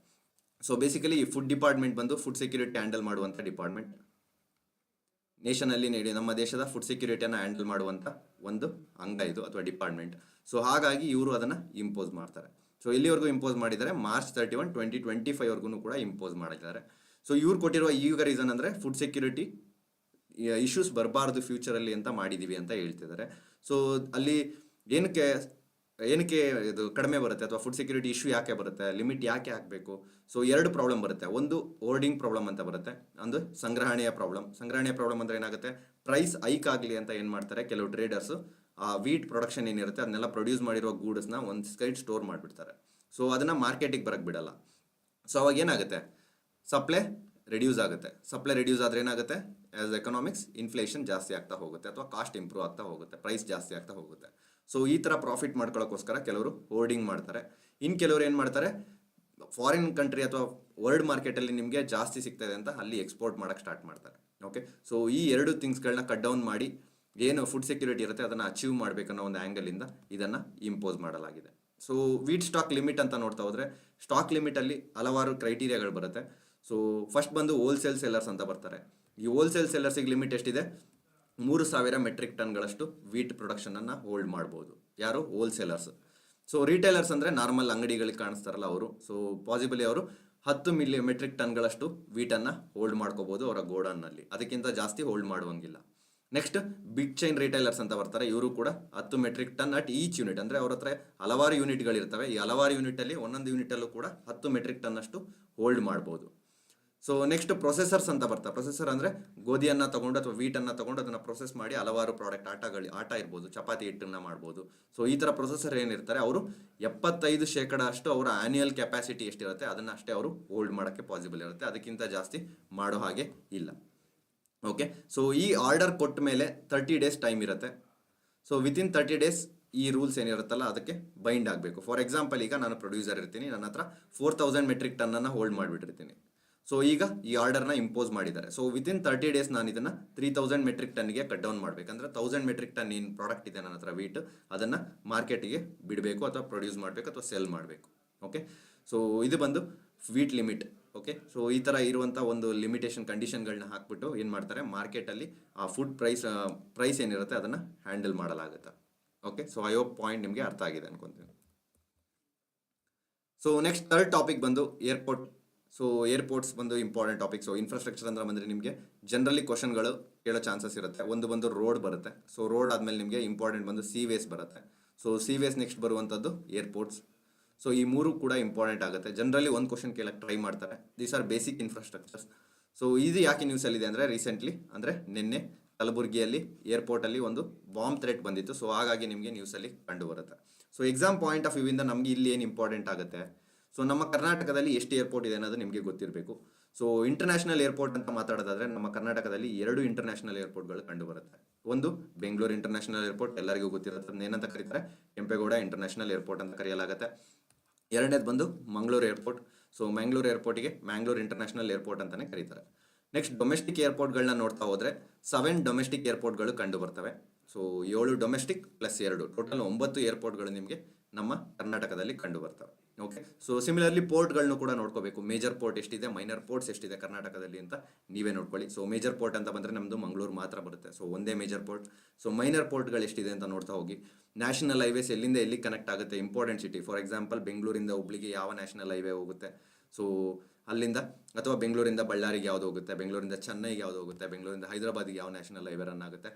ಸೊ ಬೇಸಿಕಲಿ ಈ ಫುಡ್ ಡಿಪಾರ್ಟ್ಮೆಂಟ್ ಬಂದು ಫುಡ್ ಸೆಕ್ಯೂರಿಟಿ ಹ್ಯಾಂಡಲ್ ಮಾಡುವಂಥ ಡಿಪಾರ್ಟ್ಮೆಂಟ್ ನೇಷನಲ್ಲಿ ನೀಡಿ, ನಮ್ಮ ದೇಶದ ಫುಡ್ ಸೆಕ್ಯೂರಿಟಿಯನ್ನು ಹ್ಯಾಂಡಲ್ ಮಾಡುವಂಥ ಒಂದು ಅಂಗ ಇದು ಅಥವಾ ಡಿಪಾರ್ಟ್ಮೆಂಟ್ ಸೊ ಹಾಗಾಗಿ ಇವರು ಅದನ್ನು ಇಂಪೋಸ್ ಮಾಡ್ತಾರೆ. ಸೊ ಇಲ್ಲಿವರೆಗೂ ಇಂಪೋಸ್ ಮಾಡಿದ್ದಾರೆ. March thirty one twenty twenty ಫೈವ್ವರೆಗೂ ಕೂಡ ಇಂಪೋಸ್ ಮಾಡಿದ್ದಾರೆ. ಸೊ ಇವ್ರು ಕೊಟ್ಟಿರುವ ಈಗ ರೀಸನ್ ಅಂದರೆ ಫುಡ್ ಸೆಕ್ಯೂರಿಟಿ ಇಶ್ಯೂಸ್ ಬರಬಾರ್ದು ಫ್ಯೂಚರಲ್ಲಿ ಅಂತ ಮಾಡಿದ್ದೀವಿ ಅಂತ ಹೇಳ್ತಿದ್ದಾರೆ. ಸೊ ಅಲ್ಲಿ ಏನಕ್ಕೆ ಏನಕ್ಕೆ ಇದು ಕಡಿಮೆ ಬರುತ್ತೆ ಅಥವಾ ಫುಡ್ ಸೆಕ್ಯೂರಿಟಿ ಇಶ್ಯೂ ಯಾಕೆ ಬರುತ್ತೆ ಲಿಮಿಟ್ ಯಾಕೆ ಹಾಕಬೇಕು? ಸೊ ಎರಡು ಪ್ರಾಬ್ಲಮ್ ಬರುತ್ತೆ. ಒಂದು ಓರ್ಡಿಂಗ್ ಪ್ರಾಬ್ಲಮ್ ಅಂತ ಬರುತ್ತೆ, ಒಂದು ಸಂಗ್ರಹಣೆಯ ಪ್ರಾಬ್ಲಮ್ ಸಂಗ್ರಹಣೆಯ ಪ್ರಾಬ್ಲಮ್ ಅಂದ್ರೆ ಏನಾಗುತ್ತೆ? ಪ್ರೈಸ್ ಐಕ್ ಆಗಲಿ ಅಂತ ಏನು ಮಾಡ್ತಾರೆ? ಕೆಲವು ಟ್ರೇಡರ್ಸ್ ಆ ವೀಟ್ ಪ್ರೊಡಕ್ಷನ್ ಏನಿರುತ್ತೆ, ಅದನ್ನೆಲ್ಲ ಪ್ರೊಡ್ಯೂಸ್ ಮಾಡಿರೋ ಗೂಡ್ಸ್ನ ಒಂದು ಸೈಡ್ ಸ್ಟೋರ್ ಮಾಡಿಬಿಡ್ತಾರೆ. ಸೊ ಅದನ್ನು ಮಾರ್ಕೆಟಿಗೆ ಬರಕ್ಕೆ ಬಿಡಲ್ಲ. ಸೊ ಅವಾಗ ಏನಾಗುತ್ತೆ? ಸಪ್ಲೈ ರೆಡ್ಯೂಸ್ ಆಗುತ್ತೆ. ಸಪ್ಲೈ ರೆಡ್ಯೂಸ್ ಆದರೆ ಏನಾಗುತ್ತೆ? ಆ್ಯಸ್ ಎಕನಾಮಿಕ್ಸ್ ಇನ್ಫ್ಲೇಷನ್ ಜಾಸ್ತಿ ಆಗ್ತಾ ಹೋಗುತ್ತೆ ಅಥವಾ ಕಾಸ್ಟ್ ಇಂಪ್ರೂವ್ ಆಗ್ತಾ ಹೋಗುತ್ತೆ. ಪ್ರೈಸ್ ಜಾಸ್ತಿ ಆಗ್ತಾ ಹೋಗುತ್ತೆ. ಸೊ ಈ ಥರ ಪ್ರಾಫಿಟ್ ಮಾಡ್ಕೊಳ್ಳೋಕ್ಕೋಸ್ಕರ ಕೆಲವರು ಹೋರ್ಡಿಂಗ್ ಮಾಡ್ತಾರೆ. ಇನ್ನು ಕೆಲವರು ಏನು ಮಾಡ್ತಾರೆ? ಫಾರಿನ್ ಕಂಟ್ರಿ ಅಥವಾ ವರ್ಲ್ಡ್ ಮಾರ್ಕೆಟಲ್ಲಿ ನಿಮಗೆ ಜಾಸ್ತಿ ಸಿಗ್ತದೆ ಅಂತ ಅಲ್ಲಿ ಎಕ್ಸ್ಪೋರ್ಟ್ ಮಾಡೋಕ್ಕೆ ಸ್ಟಾರ್ಟ್ ಮಾಡ್ತಾರೆ. ಓಕೆ ಸೊ ಈ ಎರಡು ಥಿಂಗ್ಸ್ಗಳನ್ನ ಕಟ್ ಡೌನ್ ಮಾಡಿ ಏನು ಫುಡ್ ಸೆಕ್ಯೂರಿಟಿ ಇರುತ್ತೆ ಅದನ್ನು ಅಚೀವ್ ಮಾಡಬೇಕನ್ನೋ ಒಂದು ಆ್ಯಂಗಲಿಂದ ಇದನ್ನು ಇಂಪೋಸ್ ಮಾಡಲಾಗಿದೆ. ಸೊ ವೀಟ್ ಸ್ಟಾಕ್ ಲಿಮಿಟ್ ಅಂತ ನೋಡ್ತಾ ಹೋದರೆ ಸ್ಟಾಕ್ ಲಿಮಿಟಲ್ಲಿ ಹಲವಾರು ಕ್ರೈಟೀರಿಯಾಗಳು ಬರುತ್ತೆ. ಸೊ ಫಸ್ಟ್ ಬಂದು ಹೋಲ್ಸೇಲ್ ಸೆಲ್ಲರ್ಸ್ ಅಂತ ಬರ್ತಾರೆ. ಈ ಹೋಲ್ಸೇಲ್ ಸೆಲ್ಲರ್ಸಿಗೆ ಲಿಮಿಟ್ ಎಷ್ಟಿದೆ? ಮೂರು ಸಾವಿರ ಮೆಟ್ರಿಕ್ ಟನ್ಗಳಷ್ಟು ವೀಟ್ ಪ್ರೊಡಕ್ಷನನ್ನು ಹೋಲ್ಡ್ ಮಾಡ್ಬೋದು. ಯಾರು? ಹೋಲ್ಸೇಲರ್ಸ್ ಸೊ ರೀಟೇಲರ್ಸ್ ಅಂದರೆ ನಾರ್ಮಲ್ ಅಂಗಡಿಗಳಿಗೆ ಕಾಣಿಸ್ತಾರಲ್ಲ ಅವರು. ಸೊ ಪಾಸಿಬಲಿ ಅವರು ಹತ್ತು ಮಿಲಿ ಮೆಟ್ರಿಕ್ ಟನ್ಗಳಷ್ಟು ವೀಟನ್ನು ಹೋಲ್ಡ್ ಮಾಡ್ಕೋಬೋದು ಅವರ ಗೋಡನ್ನಲ್ಲಿ. ಅದಕ್ಕಿಂತ ಜಾಸ್ತಿ ಹೋಲ್ಡ್ ಮಾಡುವಂಗಿಲ್ಲ. ನೆಕ್ಸ್ಟ್ ಬಿಗ್ ಚೈನ್ ರೀಟೈಲರ್ಸ್ ಅಂತ ಬರ್ತಾರೆ. ಇವರು ಕೂಡ ಹತ್ತು metric ton at each unit ಅಂದರೆ ಅವ್ರ ಹತ್ರ ಹಲವಾರು ಯೂನಿಟ್ಗಳಿರ್ತವೆ ಈ ಹಲವಾರು ಯೂನಿಟಲ್ಲಿ ಒಂದೊಂದು ಯೂನಿಟಲ್ಲೂ ಕೂಡ ಹತ್ತು ಮೆಟ್ರಿಕ್ ಟನ್ನಷ್ಟು ಹೋಲ್ಡ್ ಮಾಡ್ಬೋದು. ಸೊ ನೆಕ್ಸ್ಟ್ ಪ್ರೊಸೆಸರ್ಸ್ ಅಂತ ಬರ್ತಾ. ಪ್ರೊಸೆಸರ್ ಅಂದರೆ ಗೋಧಿಯನ್ನು ತಗೊಂಡು ಅಥವಾ ವೀಟನ್ನು ತಗೊಂಡು ಅದನ್ನು ಪ್ರೊಸೆಸ್ ಮಾಡಿ ಹಲವಾರು ಪ್ರಾಡಕ್ಟ್ ಆಟಗಳು, ಆಟ ಇರ್ಬೋದು, ಚಪಾತಿ ಹಿಟ್ಟನ್ನು ಮಾಡ್ಬೋದು. ಸೊ ಈ ಥರ ಪ್ರೊಸೆಸರ್ ಏನಿರ್ತಾರೆ, ಅವರು ಎಪ್ಪತ್ತೈದು ಶೇಕಡ ಅಷ್ಟು ಅವರ ಆ್ಯನ್ಯಲ್ ಕೆಪಾಸಿಟಿ ಎಷ್ಟಿರುತ್ತೆ, ಅದನ್ನು ಅಷ್ಟೇ ಅವರು ಹೋಲ್ಡ್ ಮಾಡೋಕ್ಕೆ ಪಾಸಿಬಲ್ ಇರುತ್ತೆ. ಅದಕ್ಕಿಂತ ಜಾಸ್ತಿ ಮಾಡೋ ಹಾಗೆ ಇಲ್ಲ. ಓಕೆ ಸೊ ಈ ಆರ್ಡರ್ ಕೊಟ್ಟ ಮೇಲೆ ತರ್ಟಿ ಡೇಸ್ ಟೈಮ್ ಇರುತ್ತೆ. ಸೊ ವಿತಿನ್ ತರ್ಟಿ ಡೇಸ್ ಈ ರೂಲ್ಸ್ ಏನಿರುತ್ತಲ್ಲ, ಅದಕ್ಕೆ ಬೈಂಡ್ ಆಗಬೇಕು. ಫಾರ್ ಎಕ್ಸಾಂಪಲ್ ಈಗ ನಾನು ಪ್ರೊಡ್ಯೂಸರ್ ಇರ್ತೀನಿ, ನನ್ನ ಹತ್ರ ಫೋರ್ ತೌಸಂಡ್ ಮೆಟ್ರಿಕ್ ಟನ್ನನ್ನು ಹೋಲ್ಡ್ ಮಾಡಿಬಿಟ್ಟಿರ್ತೀನಿ. ಸೊ ಈಗ ಈ ಆರ್ಡರ್ನ ಇಂಪೋಸ್ ಮಾಡಿದ್ದಾರೆ. ಸೊ ವಿತಿನ್ ತರ್ಟಿ ಡೇಸ್ ನಾನು ಇದನ್ನು ತ್ರೀ ತೌಸಂಡ್ ಮೆಟ್ರಿಕ್ ಟನ್ಗೆ ಕಟ್ ಡೌನ್ ಮಾಡಬೇಕಂದ್ರೆ ತೌಸಂಡ್ ಮೆಟ್ರಿಕ್ ಟನ್ ಏನು ಪ್ರಾಡಕ್ಟ್ ಇದೆ ನನ್ನ ಹತ್ರ ವೀಟ್ ಅದನ್ನು ಮಾರ್ಕೆಟಿಗೆ ಬಿಡಬೇಕು ಅಥವಾ ಪ್ರೊಡ್ಯೂಸ್ ಮಾಡಬೇಕು ಅಥವಾ ಸೆಲ್ ಮಾಡಬೇಕು. ಓಕೆ ಸೊ ಇದು ಬಂದು ವೀಟ್ ಲಿಮಿಟ್ ಓಕೆ ಸೊ ಈ ಥರ ಇರುವಂಥ ಒಂದು ಲಿಮಿಟೇಷನ್ ಕಂಡೀಷನ್ಗಳನ್ನ ಹಾಕ್ಬಿಟ್ಟು ಏನು ಮಾಡ್ತಾರೆ? ಮಾರ್ಕೆಟಲ್ಲಿ ಆ ಫುಡ್ ಪ್ರೈಸ್ ಪ್ರೈಸ್ ಏನಿರುತ್ತೆ ಅದನ್ನು ಹ್ಯಾಂಡಲ್ ಮಾಡಲಾಗುತ್ತೆ. Okay so I hope point ನಿಮಗೆ ಅರ್ಥ ಆಗಿದೆ ಅನ್ಕೊಂತೀನಿ. ಸೊ ನೆಕ್ಸ್ಟ್ ಥರ್ಡ್ ಟಾಪಿಕ್ ಬಂದು ಏರ್ಪೋರ್ಟ್ ಸೊ ಏರ್ಪೋರ್ಟ್ಸ್ ಬಂದು ಇಂಪಾರ್ಟೆಂಟ್ ಟಾಪಿಕ್ ಸೊ ಇನ್ಫ್ರಾಸ್ಟ್ರಕ್ಚರ್ ಅಂದ್ರೆ ಬಂದರೆ ನಿಮಗೆ ಜನರಲಿ ಕ್ವಶನ್ಗಳು ಕೇಳೋ ಚಾನ್ಸಸ್ ಇರುತ್ತೆ. ಒಂದು ಬಂದು ರೋಡ್ ಬರುತ್ತೆ. ಸೊ ರೋಡ್ ಆದಮೇಲೆ ನಿಮಗೆ ಇಂಪಾರ್ಟೆಂಟ್ ಬಂದು ಸಿ ವೇಸ್ ಬರುತ್ತೆ. ಸೊ ಸಿ ವೇಸ್ ನೆಕ್ಸ್ಟ್ ಬರುವಂಥದ್ದು ಏರ್ಪೋರ್ಟ್ಸ್ ಸೊ ಈ ಮೂರು ಕೂಡ ಇಂಪಾರ್ಟೆಂಟ್ ಆಗುತ್ತೆ. ಜನರಲಿ ಒಂದು ಕ್ವಶನ್ ಕೇಳಕ್ಕೆ ಟ್ರೈ ಮಾಡ್ತಾರೆ. These are basic infrastructures so ಇದು ಯಾಕೆ ನ್ಯೂಸಲ್ಲಿದೆ ಅಂದರೆ ರೀಸೆಂಟ್ಲಿ ಅಂದರೆ ನಿನ್ನೆ ಕಲಬುರಗಿಯಲ್ಲಿ ಏರ್ಪೋರ್ಟಲ್ಲಿ ಒಂದು ಬಾಂಬ್ ಥ್ರೆಟ್ ಬಂದಿತ್ತು. ಸೊ ಹಾಗಾಗಿ ನಿಮಗೆ ನ್ಯೂಸಲ್ಲಿ ಕಂಡು ಬರುತ್ತೆ. ಸೊ ಎಕ್ಸಾಮ್ ಪಾಯಿಂಟ್ ಆಫ್ ವ್ಯೂವಿಂದ ನಮಗೆ ಇಲ್ಲಿ ಏನು ಇಂಪಾರ್ಟೆಂಟ್ ಆಗುತ್ತೆ? ಸೊ ನಮ್ಮ ಕರ್ನಾಟಕದಲ್ಲಿ ಎಷ್ಟು ಏರ್ಪೋರ್ಟ್ ಇದೆ ಅನ್ನೋದು ನಿಮಗೆ ಗೊತ್ತಿರಬೇಕು. ಸೊ ಇಂಟರ್ನ್ಯಾಷನಲ್ ಏರ್ಪೋರ್ಟ್ ಅಂತ ಮಾತಾಡೋದಾದ್ರೆ ನಮ್ಮ ಕರ್ನಾಟಕದಲ್ಲಿ ಎರಡು ಇಂಟರ್ನ್ಯಾಷನಲ್ ಏರ್ಪೋರ್ಟ್ಗಳು ಕಂಡು ಬರುತ್ತೆ ಒಂದು ಬೆಂಗಳೂರು ಇಂಟರ್ನ್ಯಾಷನಲ್ ಏರ್ಪೋರ್ಟ್ ಎಲ್ಲರಿಗೂ ಗೊತ್ತಿರುತ್ತೆ ಏನಂತ ಕರೀತಾರೆ? ಕೆಂಪೇಗೌಡ ಇಂಟರ್ನ್ಯಾಷನಲ್ ಏರ್ಪೋರ್ಟ್ ಅಂತ ಕರೆಯಲಾಗುತ್ತೆ. ಎರಡನೇದು ಬಂದು ಮಂಗಳೂರು ಏರ್ಪೋರ್ಟ್ ಸೊ ಮ್ಯಾಂಗ್ಳೂರು ಏರ್ಪೋರ್ಟಿಗೆ ಮ್ಯಾಂಗ್ಳೂರು ಇಂಟರ್ನ್ಯಾಷನಲ್ ಏರ್ಪೋರ್ಟ್ ಅಂತಲೇ ಕರೀತಾರೆ. ನೆಕ್ಸ್ಟ್ ಡೊಮೆಸ್ಟಿಕ್ ಏರ್ಪೋರ್ಟ್ಗಳನ್ನ ನೋಡ್ತಾ ಹೋದರೆ ಸೆವೆನ್ ಡೊಮೆಸ್ಟಿಕ್ ಏರ್ಪೋರ್ಟ್ಗಳು ಕಂಡು ಬರ್ತವೆ ಸೊ ಏಳು ಡೊಮೆಸ್ಟಿಕ್ ಪ್ಲಸ್ ಎರಡು. ಟೋಟಲ್ ಒಂಬತ್ತು ಏರ್ಪೋರ್ಟ್ಗಳು ನಿಮಗೆ ನಮ್ಮ ಕರ್ನಾಟಕದಲ್ಲಿ ಕಂಡು ಬರ್ತವೆ ಓಕೆ ಸೊ ಸಿಮಿಲರ್ಲಿ ಪೋರ್ಟ್ಗಳನ್ನು ಕೂಡ ನೋಡ್ಕೋಬೇಕು. ಮೇಜರ್ ಪೋರ್ಟ್ ಎಷ್ಟಿದೆ? ಮೈನರ್ ಪೋರ್ಟ್ಸ್ ಎಷ್ಟಿದೆ ಕರ್ನಾಟಕದಲ್ಲಿ ಅಂತ ನೀವೇ ನೋಡ್ಕೊಳ್ಳಿ. ಸೊ ಮೇಜರ್ ಪೋರ್ಟ್ ಅಂತ ಬಂದರೆ ನಮ್ಮದು ಮಂಗಳೂರು ಮಾತ್ರ ಬರುತ್ತೆ. ಸೊ ಒಂದೇ ಮೇಜರ್ ಪೋರ್ಟ್ ಸೊ ಮೈನರ್ ಪೋರ್ಟ್ಗಳು ಎಷ್ಟಿದೆ ಅಂತ ನೋಡ್ತಾ ಹೋಗಿ. ನ್ಯಾಷನಲ್ ಹೈವೇಸ್ ಎಲ್ಲಿಂದ ಎಲ್ಲಿ ಕನೆಕ್ಟ್ ಆಗುತ್ತೆ? ಇಂಪಾರ್ಟೆಂಟ್ ಸಿಟಿ ಫಾರ್ ಎಕ್ಸಾಂಪಲ್ ಬೆಂಗಳೂರಿಂದ ಹುಬ್ಳಿಗೆ ಯಾವ ನ್ಯಾಷನಲ್ ಹೈವೇ ಹೋಗುತ್ತೆ? ಸೊ ಅಲ್ಲಿಂದ ಅಥವಾ ಬೆಂಗಳೂರಿಂದ ಬಳ್ಳಾರಿಗೆ ಯಾವ್ದು ಹೋಗುತ್ತೆ? ಬೆಂಗಳೂರಿಂದ ಚೆನ್ನೈಗೆ ಯಾವ್ದು ಹೋಗುತ್ತೆ? ಬೆಂಗಳೂರಿಂದ ಹೈದರಾಬಾದಿಗೆ ಯಾವ ನ್ಯಾಷನಲ್ ಹೈವೇ ರನ್ ಆಗುತ್ತೆ?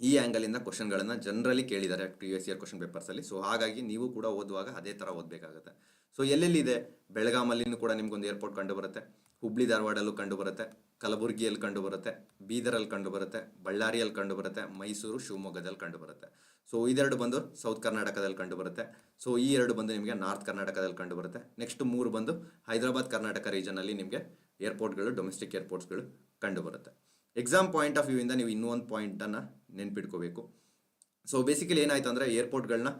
ಈ ಆ್ಯಂಗಲಿಂದ ಕ್ವಶನ್ಗಳನ್ನು ಜನರಲಿ ಕೇಳಿದ್ದಾರೆ ಪ್ರಿವಿಯಸ್ ಇಯರ್ ಕ್ವಶನ್ ಪೇಪರ್ಸಲ್ಲಿ ಸೊ ಹಾಗಾಗಿ ನೀವು ಕೂಡ ಓದುವಾಗ ಅದೇ ಥರ ಓದಬೇಕಾಗುತ್ತೆ. ಸೊ ಎಲ್ಲೆಲ್ಲಿದೆ? ಬೆಳಗಾಮಲ್ಲಿನೂ ಕೂಡ ನಿಮ್ಗೊಂದು ಏರ್ಪೋರ್ಟ್ ಕಂಡು ಬರುತ್ತೆ ಹುಬ್ಳಿ ಧಾರವಾಡಲ್ಲೂ ಕಂಡು ಬರುತ್ತೆ ಕಲಬುರಗಿಯಲ್ಲಿ ಕಂಡು ಬರುತ್ತೆ ಬೀದರಲ್ಲಿ ಕಂಡು ಬರುತ್ತೆ ಬಳ್ಳಾರಿಯಲ್ಲಿ ಕಂಡು ಬರುತ್ತೆ ಮೈಸೂರು, ಶಿವಮೊಗ್ಗದಲ್ಲಿ ಕಂಡು ಬರುತ್ತೆ ಸೊ ಇದೆರಡು ಬಂದು ಸೌತ್ ಕರ್ನಾಟಕದಲ್ಲಿ ಕಂಡು ಬರುತ್ತೆ ಸೊ ಈ ಎರಡು ಬಂದು ನಿಮಗೆ ನಾರ್ತ್ ಕರ್ನಾಟಕದಲ್ಲಿ ಕಂಡು ಬರುತ್ತೆ ನೆಕ್ಸ್ಟ್ ಮೂರು ಬಂದು ಹೈದರಾಬಾದ್ ಕರ್ನಾಟಕ ರೀಜನಲ್ಲಿ ನಿಮಗೆ ಏರ್ಪೋರ್ಟ್ಗಳು ಡೊಮೆಸ್ಟಿಕ್ ಏರ್ಪೋರ್ಟ್ಸ್ಗಳು ಕಂಡು ಬರುತ್ತೆ ಎಕ್ಸಾಮ್ ಪಾಯಿಂಟ್ ಆಫ್ ವ್ಯೂ ಇಂದ ನೀವು ಇನ್ನೂ ಒಂದು ಪಾಯಿಂಟನ್ನು ನೆನ್ಪಿಟ್ಕೋಬೇಕು. ಸೊ ಬೇಸಿಕಲಿ ಏನಾಯ್ತು ಅಂದರೆ ಏರ್ಪೋರ್ಟ್ಗಳನ್ನ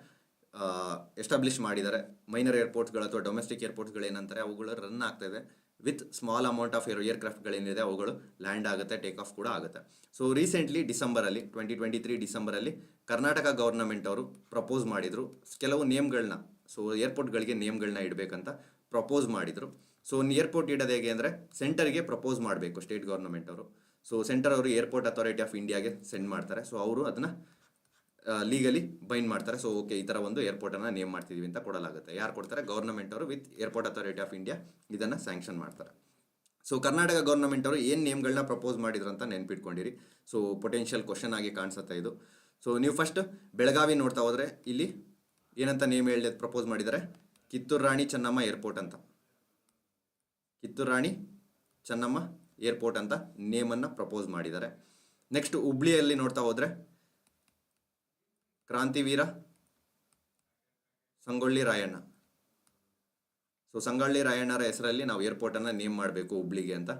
ಎಸ್ಟಾಬ್ಲಿಷ್ ಮಾಡಿದ್ದಾರೆ. ಮೈನರ್ ಏರ್ಪೋರ್ಟ್ಸ್ಗಳು ಅಥವಾ ಡೊಮೆಸ್ಟಿಕ್ ಏರ್ಪೋರ್ಟ್ಸ್ಗಳು ಏನಂತಾರೆ, ಅವುಗಳು ರನ್ ಆಗ್ತಾಯಿದೆ with small amount of air ಏರ್ಕ್ರಾಫ್ಟ್ಗಳೇನಿದೆ ಅವುಗಳು ಲ್ಯಾಂಡ್ ಆಗುತ್ತೆ ಟೇಕ್ ಆಫ್ ಕೂಡ ಆಗುತ್ತೆ. ಸೊ ರೀಸೆಂಟ್ಲಿ ಡಿಸೆಂಬರಲ್ಲಿ ಟ್ವೆಂಟಿ ಟ್ವೆಂಟಿ ತ್ರೀ ಡಿಸೆಂಬರಲ್ಲಿ ಕರ್ನಾಟಕ ಗೌರ್ನಮೆಂಟ್ ಅವರು ಪ್ರಪೋಸ್ ಮಾಡಿದರು. ಕೆಲವು ನೇಮ್ಗಳನ್ನ ಸೊ ಏರ್ಪೋರ್ಟ್ಗಳಿಗೆ ನೇಮ್ಗಳನ್ನ ಇಡಬೇಕಂತ ಪ್ರಪೋಸ್ ಮಾಡಿದರು. ಸೊ ಏರ್ಪೋರ್ಟ್ ಇಡೋದು ಹೇಗೆ ಅಂದರೆ ಸೆಂಟರ್ಗೆ ಪ್ರಪೋಸ್ ಮಾಡಬೇಕು ಸ್ಟೇಟ್ ಗೌರ್ನಮೆಂಟ್ ಅವರು. ಸೊ ಸೆಂಟರ್ ಅವರು ಏರ್ಪೋರ್ಟ್ ಅಥಾರಿಟಿ ಆಫ್ ಇಂಡಿಯಾಗೆ ಸೆಂಡ್ ಮಾಡ್ತಾರೆ. ಸೊ ಅವರು ಅದನ್ನು ಲೀಗಲಿ ಬೈಂಡ್ ಮಾಡ್ತಾರೆ. ಸೊ ಓಕೆ ಈ ಥರ ಒಂದು ಏರ್ಪೋರ್ಟನ್ನು ನೇಮ್ ಮಾಡ್ತಿದ್ದೀವಿ ಅಂತ ಕೊಡಲಾಗುತ್ತೆ. ಯಾರು ಕೊಡ್ತಾರೆ? ಗೌರ್ನಮೆಂಟ್ ಅವರು with airport authority of India ಇದನ್ನು ಸ್ಯಾಂಕ್ಷನ್ ಮಾಡ್ತಾರೆ. ಸೊ ಕರ್ನಾಟಕ ಗೌರ್ನಮೆಂಟ್ ಅವರು ಏನು ನೇಮ್ಗಳನ್ನ ಪ್ರಪೋಸ್ ಮಾಡಿದ್ರು ಅಂತ ನೆನ್ಪಿಟ್ಕೊಂಡಿರಿ. ಸೊ ಪೊಟೆನ್ಷಿಯಲ್ ಕ್ವಶನ್ ಆಗಿ ಕಾಣಿಸುತ್ತೆ ಇದು. ಸೊ ನೀವು ಫಸ್ಟ್ ಬೆಳಗಾವಿ ನೋಡ್ತಾ ಹೋದರೆ ಇಲ್ಲಿ ಏನಂತ ನೇಮ್ ಹೇಳಿ ಪ್ರಪೋಸ್ ಮಾಡಿದ್ದಾರೆ? ಕಿತ್ತೂರು ರಾಣಿ ಚೆನ್ನಮ್ಮ ಏರ್ಪೋರ್ಟ್ ಅಂತ. ಕಿತ್ತೂರು ರಾಣಿ ಚೆನ್ನಮ್ಮ ಏರ್ಪೋರ್ಟ್ ಅಂತ ನೇಮನ್ನು ಪ್ರಪೋಸ್ ಮಾಡಿದ್ದಾರೆ. ನೆಕ್ಸ್ಟ್ ಹುಬ್ಳಿಯಲ್ಲಿ ನೋಡ್ತಾ ಹೋದರೆ ಕ್ರಾಂತಿವೀರ ಸಂಗೊಳ್ಳಿ ರಾಯಣ್ಣ. ಸೊ ಸಂಗೊಳ್ಳಿ ರಾಯಣ್ಣರ ಹೆಸರಲ್ಲಿ ನಾವು ಏರ್ಪೋರ್ಟನ್ನು ನೇಮ್ ಮಾಡಬೇಕು ಹುಬ್ಳಿಗೆ ಅಂತ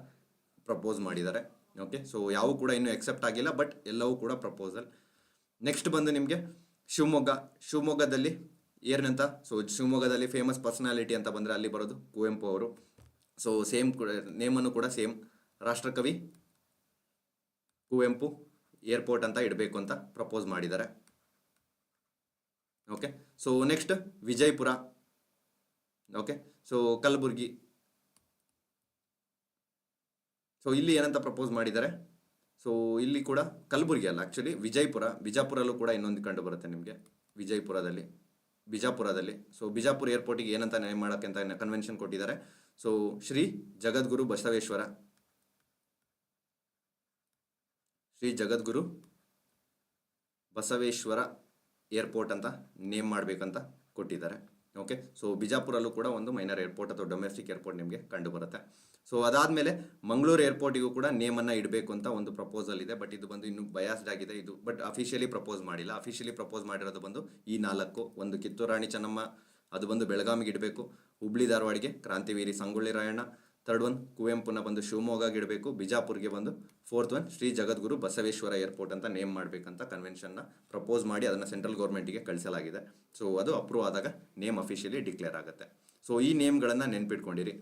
ಪ್ರಪೋಸ್ ಮಾಡಿದ್ದಾರೆ. ಓಕೆ ಸೊ ಯಾವೂ ಕೂಡ ಇನ್ನೂ ಎಕ್ಸೆಪ್ಟ್ ಆಗಿಲ್ಲ ಬಟ್ ಎಲ್ಲವೂ ಕೂಡ ಪ್ರಪೋಸಲ್ ನೆಕ್ಸ್ಟ್ ಬಂದು ನಿಮಗೆ ಶಿವಮೊಗ್ಗ. ಶಿವಮೊಗ್ಗದಲ್ಲಿ ಏನಂತ? ಸೊ ಶಿವಮೊಗ್ಗದಲ್ಲಿ ಫೇಮಸ್ ಪರ್ಸನಾಲಿಟಿ ಅಂತ ಬಂದರೆ ಅಲ್ಲಿ ಬರೋದು ಕುವೆಂಪು ಅವರು. ಸೊ ಸೇಮ್ ಕೂಡ, ನೇಮನ್ನು ಕೂಡ ಸೇಮ್ ರಾಷ್ಟ್ರಕವಿ ಕುವೆಂಪು ಏರ್ಪೋರ್ಟ್ ಅಂತ ಇಡಬೇಕು ಅಂತ ಪ್ರಪೋಸ್ ಮಾಡಿದ್ದಾರೆ. Okay, so next Vijayapura. Okay, so Kalaburagi. So ಇಲ್ಲಿ ಏನಂತ ಪ್ರಪೋಸ್ ಮಾಡಿದ್ದಾರೆ? ಸೊ ಇಲ್ಲಿ ಕೂಡ ಕಲಬುರ್ಗಿ ಅಲ್ಲ ಆ್ಯಕ್ಚುಲಿ ವಿಜಯಪುರ, ಬಿಜಾಪುರಲ್ಲೂ ಕೂಡ ಇನ್ನೊಂದು ಕಂಡು ಬರುತ್ತೆ ನಿಮಗೆ, ವಿಜಯಪುರದಲ್ಲಿ, ಬಿಜಾಪುರದಲ್ಲಿ. ಸೊ ಬಿಜಾಪುರ ಏರ್ಪೋರ್ಟಿಗೆ ಏನಂತ ನೇಮ್ ಮಾಡೋಕ್ಕೆ ಅಂತ ಕನ್ವೆನ್ಷನ್ ಕೊಟ್ಟಿದ್ದಾರೆ. ಸೊ ಶ್ರೀ ಜಗದ್ಗುರು ಬಸವೇಶ್ವರ ಶ್ರೀ ಜಗದ್ಗುರು ಬಸವೇಶ್ವರ ಏರ್ಪೋರ್ಟ್ ಅಂತ ನೇಮ್ ಮಾಡಬೇಕಂತ ಕೊಟ್ಟಿದ್ದಾರೆ. ಓಕೆ ಸೊ ಬಿಜಾಪುರಲ್ಲೂ ಕೂಡ ಒಂದು ಮೈನರ್ ಏರ್ಪೋರ್ಟ್ ಅಥವಾ ಡೊಮೆಸ್ಟಿಕ್ ಏರ್ಪೋರ್ಟ್ ನಿಮಗೆ ಕಂಡು ಬರುತ್ತೆ ಸೊ ಅದಾದಮೇಲೆ ಮಂಗಳೂರು ಏರ್ಪೋರ್ಟಿಗೂ ಕೂಡ ನೇಮನ್ನು ಇಡಬೇಕು ಅಂತ ಒಂದು ಪ್ರಪೋಸಲ್ ಇದೆ. ಬಟ್ ಇದು ಬಂದು ಇನ್ನೂ ಬಯಾಸ್ಡ್ ಆಗಿದೆ. ಇದು ಬಟ್ ಅಫಿಷಿಯಲಿ ಪ್ರಪೋಸ್ ಮಾಡಿಲ್ಲ. ಅಫಿಷಿಯಲಿ ಪ್ರಪೋಸ್ ಮಾಡಿರೋದು ಬಂದು ಈ ನಾಲ್ಕು. ಒಂದು ಕಿತ್ತೂರು ರಾಣಿ ಚೆನ್ನಮ್ಮ, ಅದು ಬಂದು ಬೆಳಗಾವಿಗೆ ಇಡಬೇಕು. ಹುಬ್ಳಿ ಧಾರವಾಡಿಗೆ, ಕ್ರಾಂತಿವೀರಿ, ಸಂಗೊಳ್ಳಿ ರಾಯಣ್ಣ ಥರ್ಡ್ ಒನ್ ಕುವೆಂಪುನ ಬಂದು ಶಿವಮೊಗ್ಗಗೆ ಇಡಬೇಕು ಬಿಜಾಪುರ್ಗೆ ಬಂದು fourth one Shri Jagadguru Basaveshwara airport ಅಂತ ನೇಮ್ ಮಾಡಬೇಕಂತ ಕನ್ವೆನ್ಷನ್ನ ಪ್ರಪೋಸ್ ಮಾಡಿ ಅದನ್ನು ಸೆಂಟ್ರಲ್ ಗೌರ್ಮೆಂಟಿಗೆ ಕಳಿಸಲಾಗಿದೆ. ಸೊ ಅದು ಅಪ್ರೂವ್ ಆದಾಗ ನೇಮ್ ಅಫಿಷಿಯಲಿ ಡಿಕ್ಲೇರ್ ಆಗುತ್ತೆ. ಸೊ ಈ ನೇಮ್ಗಳನ್ನು ನೆನ್ಪಿಟ್ಕೊಂಡಿರಿ.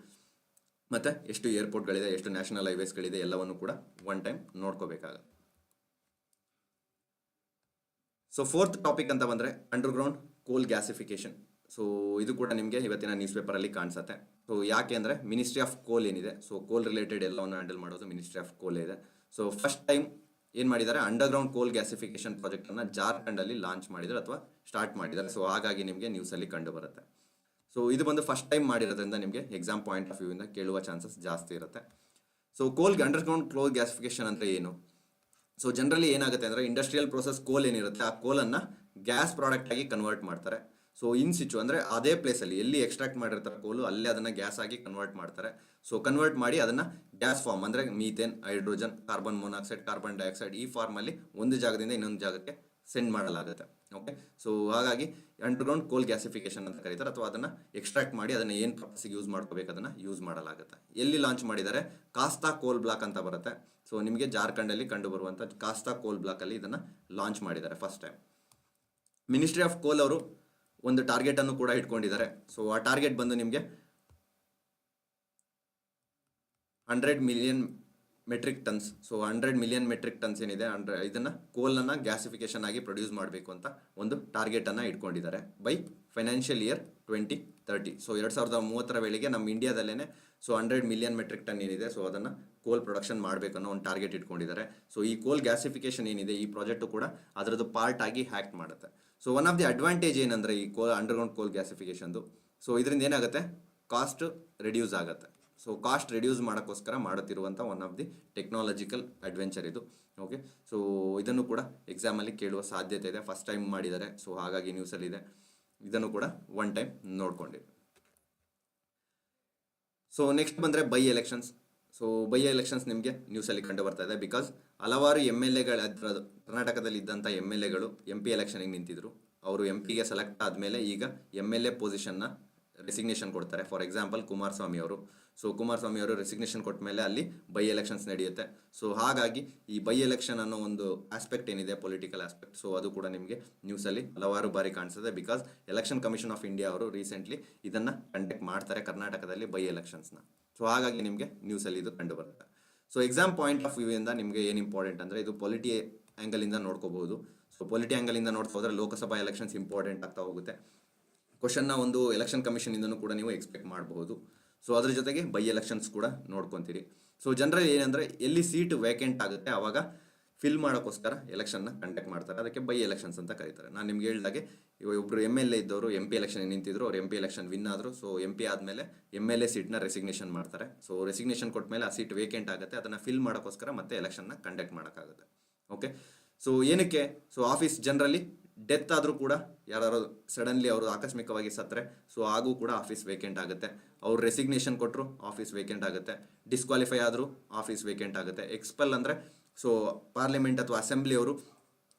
ಮತ್ತು ಎಷ್ಟು ಏರ್ಪೋರ್ಟ್ಗಳಿದೆ ಎಷ್ಟು ನ್ಯಾಷನಲ್ ಹೈವೇಸ್ಗಳಿದೆ ಎಲ್ಲವನ್ನು ಕೂಡ ಒನ್ ಟೈಮ್ ನೋಡ್ಕೋಬೇಕಾಗುತ್ತೆ. ಸೊ ಫೋರ್ತ್ ಟಾಪಿಕ್ ಅಂತ ಬಂದರೆ ಅಂಡರ್ಗ್ರೌಂಡ್ ಕೋಲ್ ಗ್ಯಾಸಿಫಿಕೇಶನ್ ಸೊ ಇದು ಕೂಡ ನಿಮಗೆ ಇವತ್ತಿನ ನ್ಯೂಸ್ ಪೇಪರಲ್ಲಿ ಕಾಣಿಸುತ್ತೆ. ಸೊ ಯಾಕೆ ಅಂದರೆ ಮಿನಿಸ್ಟ್ರಿ ಆಫ್ ಕೋಲ್ ಏನಿದೆ? ಸೊ ಕೋಲ್ ರಿಲೇಟೆಡ್ ಎಲ್ಲವನ್ನು ಹ್ಯಾಂಡಲ್ ಮಾಡೋದು ಮಿನಿಸ್ಟ್ರಿ ಆಫ್ ಕೋಲ್ ಇದೆ. ಸೊ ಫಸ್ಟ್ ಟೈಮ್ ಏನು ಮಾಡಿದ್ದಾರೆ? ಅಂಡರ್ಗ್ರೌಂಡ್ ಕೋಲ್ ಗ್ಯಾಸಿಫಿಕೇಶನ್ ಪ್ರಾಜೆಕ್ಟನ್ನು ಜಾರ್ಖಂಡಲ್ಲಿ ಲಾಂಚ್ ಮಾಡಿದ್ದಾರೆ ಅಥವಾ ಸ್ಟಾರ್ಟ್ ಮಾಡಿದ್ದಾರೆ. ಸೊ ಹಾಗಾಗಿ ನಿಮಗೆ ನ್ಯೂಸಲ್ಲಿ ಕಂಡು ಬರುತ್ತೆ. ಸೊ ಇದು ಬಂದು ಫಸ್ಟ್ ಟೈಮ್ ಮಾಡಿರೋದ್ರಿಂದ ನಿಮಗೆ ಎಕ್ಸಾಮ್ ಪಾಯಿಂಟ್ ಆಫ್ ವ್ಯೂಯಿಂದ ಕೇಳುವ ಚಾನ್ಸಸ್ ಜಾಸ್ತಿ ಇರುತ್ತೆ. ಸೊ ಕೋಲ್ ಅಂಡರ್ಗ್ರೌಂಡ್ ಕ್ಲೋಲ್ ಗ್ಯಾಸಿಫಿಕೇಶನ್ ಅಂದರೆ ಏನು? ಸೊ ಜನರಲಿ ಏನಾಗುತ್ತೆ ಅಂದರೆ ಇಂಡಸ್ಟ್ರಿಯಲ್ ಪ್ರೋಸೆಸ್ ಕೋಲ್ ಏನಿರುತ್ತೆ? ಆ ಕೋಲನ್ನು ಗ್ಯಾಸ್ ಪ್ರಾಡಕ್ಟಾಗಿ ಕನ್ವರ್ಟ್ ಮಾಡ್ತಾರೆ. ಸೊ ಇನ್ ಸಿಚು ಅಂದರೆ ಅದೇ ಪ್ಲೇಸಲ್ಲಿ ಎಲ್ಲಿ ಎಕ್ಸ್ಟ್ರಾಕ್ಟ್ ಮಾಡಿರ್ತಾರೆ ಕೋಲು ಅಲ್ಲೇ ಅದನ್ನು ಗ್ಯಾಸ್ ಆಗಿ ಕನ್ವರ್ಟ್ ಮಾಡ್ತಾರೆ. ಸೊ ಕನ್ವರ್ಟ್ ಮಾಡಿ ಅದನ್ನು ಗ್ಯಾಸ್ ಫಾರ್ಮ್ ಅಂದರೆ methane hydrogen carbon monoxide carbon dioxide ಈ ಫಾರ್ಮಲ್ಲಿ ಒಂದು ಜಾಗದಿಂದ ಇನ್ನೊಂದು ಜಾಗಕ್ಕೆ ಸೆಂಡ್ ಮಾಡಲಾಗುತ್ತೆ. ಓಕೆ ಸೊ ಹಾಗಾಗಿ ಅಂಡರ್ಗ್ರೌಂಡ್ ಕೋಲ್ ಗ್ಯಾಸಿಫಿಕೇಶನ್ ಅಂತ ಕರೀತಾರೆ. ಅಥವಾ ಅದನ್ನು ಎಕ್ಸ್ಟ್ರಾಕ್ಟ್ ಮಾಡಿ ಅದನ್ನು ಏನು ಪರ್ಪಸ್ಗೆ ಯೂಸ್ ಮಾಡ್ಕೋಬೇಕು ಅದನ್ನು ಯೂಸ್ ಮಾಡಲಾಗುತ್ತೆ. ಎಲ್ಲಿ ಲಾಂಚ್ ಮಾಡಿದ್ದಾರೆ? ಕಾಸ್ತಾ ಕೋಲ್ ಬ್ಲಾಕ್ ಅಂತ ಬರುತ್ತೆ. ಸೊ ನಿಮಗೆ ಜಾರ್ಖಂಡಲ್ಲಿ ಕಂಡು ಬರುವಂಥ ಕಾಸ್ತಾ ಕೋಲ್ ಬ್ಲಾಕಲ್ಲಿ ಇದನ್ನು ಲಾಂಚ್ ಮಾಡಿದ್ದಾರೆ ಫಸ್ಟ್ ಟೈಮ್ ಮಿನಿಸ್ಟ್ರಿ ಆಫ್ ಕೋಲ್ ಅವರು ಒಂದು ಟಾರ್ಗೆಟನ್ನು ಕೂಡ ಇಟ್ಕೊಂಡಿದ್ದಾರೆ. ಸೊ ಆ ಟಾರ್ಗೆಟ್ ಬಂದು ನಿಮಗೆ hundred million metric tons so hundred million metric tons ಏನಿದೆ ಅಂಡ್ರೆ ಇದನ್ನು ಕೋಲನ್ನು ಗ್ಯಾಸಿಫಿಕೇಶನ್ ಆಗಿ ಪ್ರೊಡ್ಯೂಸ್ ಮಾಡಬೇಕು ಅಂತ ಒಂದು ಟಾರ್ಗೆಟನ್ನು ಇಟ್ಕೊಂಡಿದ್ದಾರೆ by financial year twenty thirty so ಎರಡು ಸಾವಿರದ ಮೂವತ್ತರ ವೇಳೆಗೆ ನಮ್ಮ ಇಂಡಿಯಾದಲ್ಲೇ so hundred million metric ton ಏನಿದೆ ಸೊ ಅದನ್ನು ಕೋಲ್ ಪ್ರೊಡಕ್ಷನ್ ಮಾಡಬೇಕು ಅನ್ನೋ ಒಂದು ಟಾರ್ಗೆಟ್ ಇಟ್ಕೊಂಡಿದ್ದಾರೆ. ಸೊ ಈ ಕೋಲ್ ಗ್ಯಾಸಿಫಿಕೇಶನ್ ಏನಿದೆ, ಈ ಪ್ರಾಜೆಕ್ಟು ಕೂಡ ಅದರದ್ದು ಪಾರ್ಟ್ ಆಗಿ ಹ್ಯಾಕ್ ಮಾಡುತ್ತೆ. So one of the advantage ಏನಂದರೆ ಈ ಕೋಲ್ ಅಂಡರ್ಗ್ರೌಂಡ್ ಕೋಲ್ ಗ್ಯಾಸಿಫಿಕೇಶನ್ದು ಸೊ ಇದರಿಂದ ಏನಾಗುತ್ತೆ? ಕಾಸ್ಟ್ ರೆಡ್ಯೂಸ್ ಆಗುತ್ತೆ. ಸೊ ಕಾಸ್ಟ್ ರೆಡ್ಯೂಸ್ ಮಾಡೋಕ್ಕೋಸ್ಕರ ಮಾಡುತ್ತಿರುವಂಥ one of the technological adventure ಇದು. ಓಕೆ ಸೊ ಇದನ್ನು ಕೂಡ ಎಕ್ಸಾಮಲ್ಲಿ ಕೇಳುವ ಸಾಧ್ಯತೆ ಇದೆ. ಫಸ್ಟ್ ಟೈಮ್ ಮಾಡಿದ್ದಾರೆ. ಸೊ ಹಾಗಾಗಿ ನ್ಯೂಸಲ್ಲಿದೆ ಇದನ್ನು ಕೂಡ ಒನ್ ಟೈಮ್ ನೋಡ್ಕೊಂಡಿರಿ. ಸೊ ನೆಕ್ಸ್ಟ್ ಬಂದರೆ by elections so by elections ನಿಮಗೆ ನ್ಯೂಸಲ್ಲಿ ಕಂಡು ಬರ್ತಾ ಇದೆ ಬಿಕಾಸ್ ಹಲವಾರು ಎಂ ಎಲ್ ಎಗಳ ಕರ್ನಾಟಕದಲ್ಲಿ ಇದ್ದಂಥ ಎಂ ಎಲ್ ಎಗಳು ಎಂ ಪಿ ಎಲೆಕ್ಷನಿಗೆ ನಿಂತಿದ್ರು. ಅವರು ಎಂ ಪಿಗೆ ಸೆಲೆಕ್ಟ್ ಆದಮೇಲೆ ಈಗ ಎಂ ಎಲ್ ಎ ಪೊಸಿಷನ್ನ ರೆಸಿಗ್ನೇಷನ್ ಕೊಡ್ತಾರೆ. ಫಾರ್ ಎಕ್ಸಾಂಪಲ್ ಕುಮಾರಸ್ವಾಮಿ ಅವರು. ಸೊ ಕುಮಾರಸ್ವಾಮಿ ಅವರು ರೆಸಿಗ್ನೇಷನ್ ಕೊಟ್ಟ ಮೇಲೆ ಅಲ್ಲಿ ಬೈ ಎಲೆಕ್ಷನ್ಸ್ ನಡೆಯುತ್ತೆ. ಸೊ ಹಾಗಾಗಿ ಈ ಬೈ ಎಲೆಕ್ಷನ್ ಅನ್ನೋ ಒಂದು ಆಸ್ಪೆಕ್ಟ್ ಏನಿದೆ ಪೊಲಿಟಿಕಲ್ ಆಸ್ಪೆಕ್ಟ್ ಸೊ ಅದು ಕೂಡ ನಿಮಗೆ ನ್ಯೂಸಲ್ಲಿ ಹಲವಾರು ಬಾರಿ ಕಾಣಿಸುತ್ತೆ because election commission of India ಅವರು ರೀಸೆಂಟ್ಲಿ ಇದನ್ನು ಕಂಡಕ್ಟ್ ಮಾಡ್ತಾರೆ ಕರ್ನಾಟಕದಲ್ಲಿ ಬೈ ಎಲೆಕ್ಷನ್ಸ್ನ ಸೊ ಹಾಗಾಗಿ ನಿಮಗೆ ನ್ಯೂಸಲ್ಲಿ ಇದು ಕಂಡು ಬರುತ್ತೆ so exam point of view ಇಂದ ನಿಮಗೆ ಏನು ಇಂಪಾರ್ಟೆಂಟ್ ಅಂದರೆ ಇದು ಪೊಲಿಟಿ ಆ್ಯಂಗಲಿಂದ ನೋಡ್ಕೋಬಹುದು. ಸೊ ಪೊಲಿಟಿ ಆ್ಯಂಗಲಿಂದ ನೋಡ್ತಾ ಹೋದ್ರೆ ಲೋಕಸಭಾ ಎಲೆಕ್ಷನ್ಸ್ ಇಂಪಾರ್ಟೆಂಟ್ ಆಗ್ತಾ ಹೋಗುತ್ತೆ. ಕ್ವಶನ್ನ ಒಂದು ಎಲೆಕ್ಷನ್ ಕಮಿಷನಿಂದನೂ ಕೂಡ ನೀವು ಎಕ್ಸ್ಪೆಕ್ಟ್ ಮಾಡಬಹುದು. ಸೊ ಅದ್ರ ಜೊತೆಗೆ ಬೈ ಎಲೆಕ್ಷನ್ಸ್ ಕೂಡ ನೋಡ್ಕೊತೀರಿ. ಸೊ ಜನರಲ್ ಏನಂದರೆ ಎಲ್ಲಿ ಸೀಟ್ ವೇಕೆಂಟ್ ಆಗುತ್ತೆ ಆವಾಗ ಫಿಲ್ ಮಾಡೋಕ್ಕೋಸ್ಕರ ಎಲೆಕ್ಷನ್ನ ಕಂಡಕ್ಟ್ ಮಾಡ್ತಾರೆ. ಅದಕ್ಕೆ ಬೈ ಎಲೆಕ್ಷನ್ಸ್ ಅಂತ ಕರೀತಾರೆ. ನಾನು ನಿಮ್ಗೆ ಹೇಳಿದಾಗೆ ಇವಾಗ ಒಬ್ಬರು ಎಂ ಎಲ್ ಎ ಇದ್ದವರು ಎಂ ಪಿ ಎಲೆಕ್ಷನ್ ನಿಂತಿದ್ರು, ಅವ್ರು ಎಂ ಪಿ ಎಲೆಕ್ಷನ್ ವಿನ್ ಆದರು. ಸೊ ಎಂ ಪಿ ಆದಮೇಲೆ ಎಂ ಎಲ್ ಎ ಸೀಟ್ನ ರೆಸಿಗ್ನೇಷನ್ ಮಾಡ್ತಾರೆ. ಸೊ ರೆಸಿಗ್ನೇಷನ್ ಕೊಟ್ಮೇಲೆ ಆ ಸೀಟ್ ವೇಕೆಂಟ್ ಆಗುತ್ತೆ. ಅದನ್ನು ಫಿಲ್ ಮಾಡೋಕ್ಕೋಸ್ಕರ ಮತ್ತೆ ಎಲೆಕ್ಷನ್ನ ಕಂಡಕ್ಟ್ ಮಾಡೋಕ್ಕಾಗುತ್ತೆ. ಓಕೆ ಸೊ ಏನಕ್ಕೆ? ಸೊ ಆಫೀಸ್ ಜನರಲಿ ಡೆತ್ ಆದರೂ ಕೂಡ ಯಾರು ಸಡನ್ಲಿ ಅವರು ಆಕಸ್ಮಿಕವಾಗಿ ಸತ್ತರೆ ಸೊ ಆಗೂ ಕೂಡ ಆಫೀಸ್ ವೇಕೆಂಟ್ ಆಗುತ್ತೆ. ಅವ್ರು ರೆಸಿಗ್ನೇಷನ್ ಕೊಟ್ಟರು ಆಫೀಸ್ ವೇಕೆಂಟ್ ಆಗುತ್ತೆ. ಡಿಸ್ಕ್ವಾಲಿಫೈ ಆದರೂ ಆಫೀಸ್ ವೇಕೆಂಟ್ ಆಗುತ್ತೆ. ಎಕ್ಸ್ಪೆಲ್ ಅಂದರೆ ಸೊ ಪಾರ್ಲಿಮೆಂಟ್ ಅಥವಾ ಅಸೆಂಬ್ಲಿ ಅವರು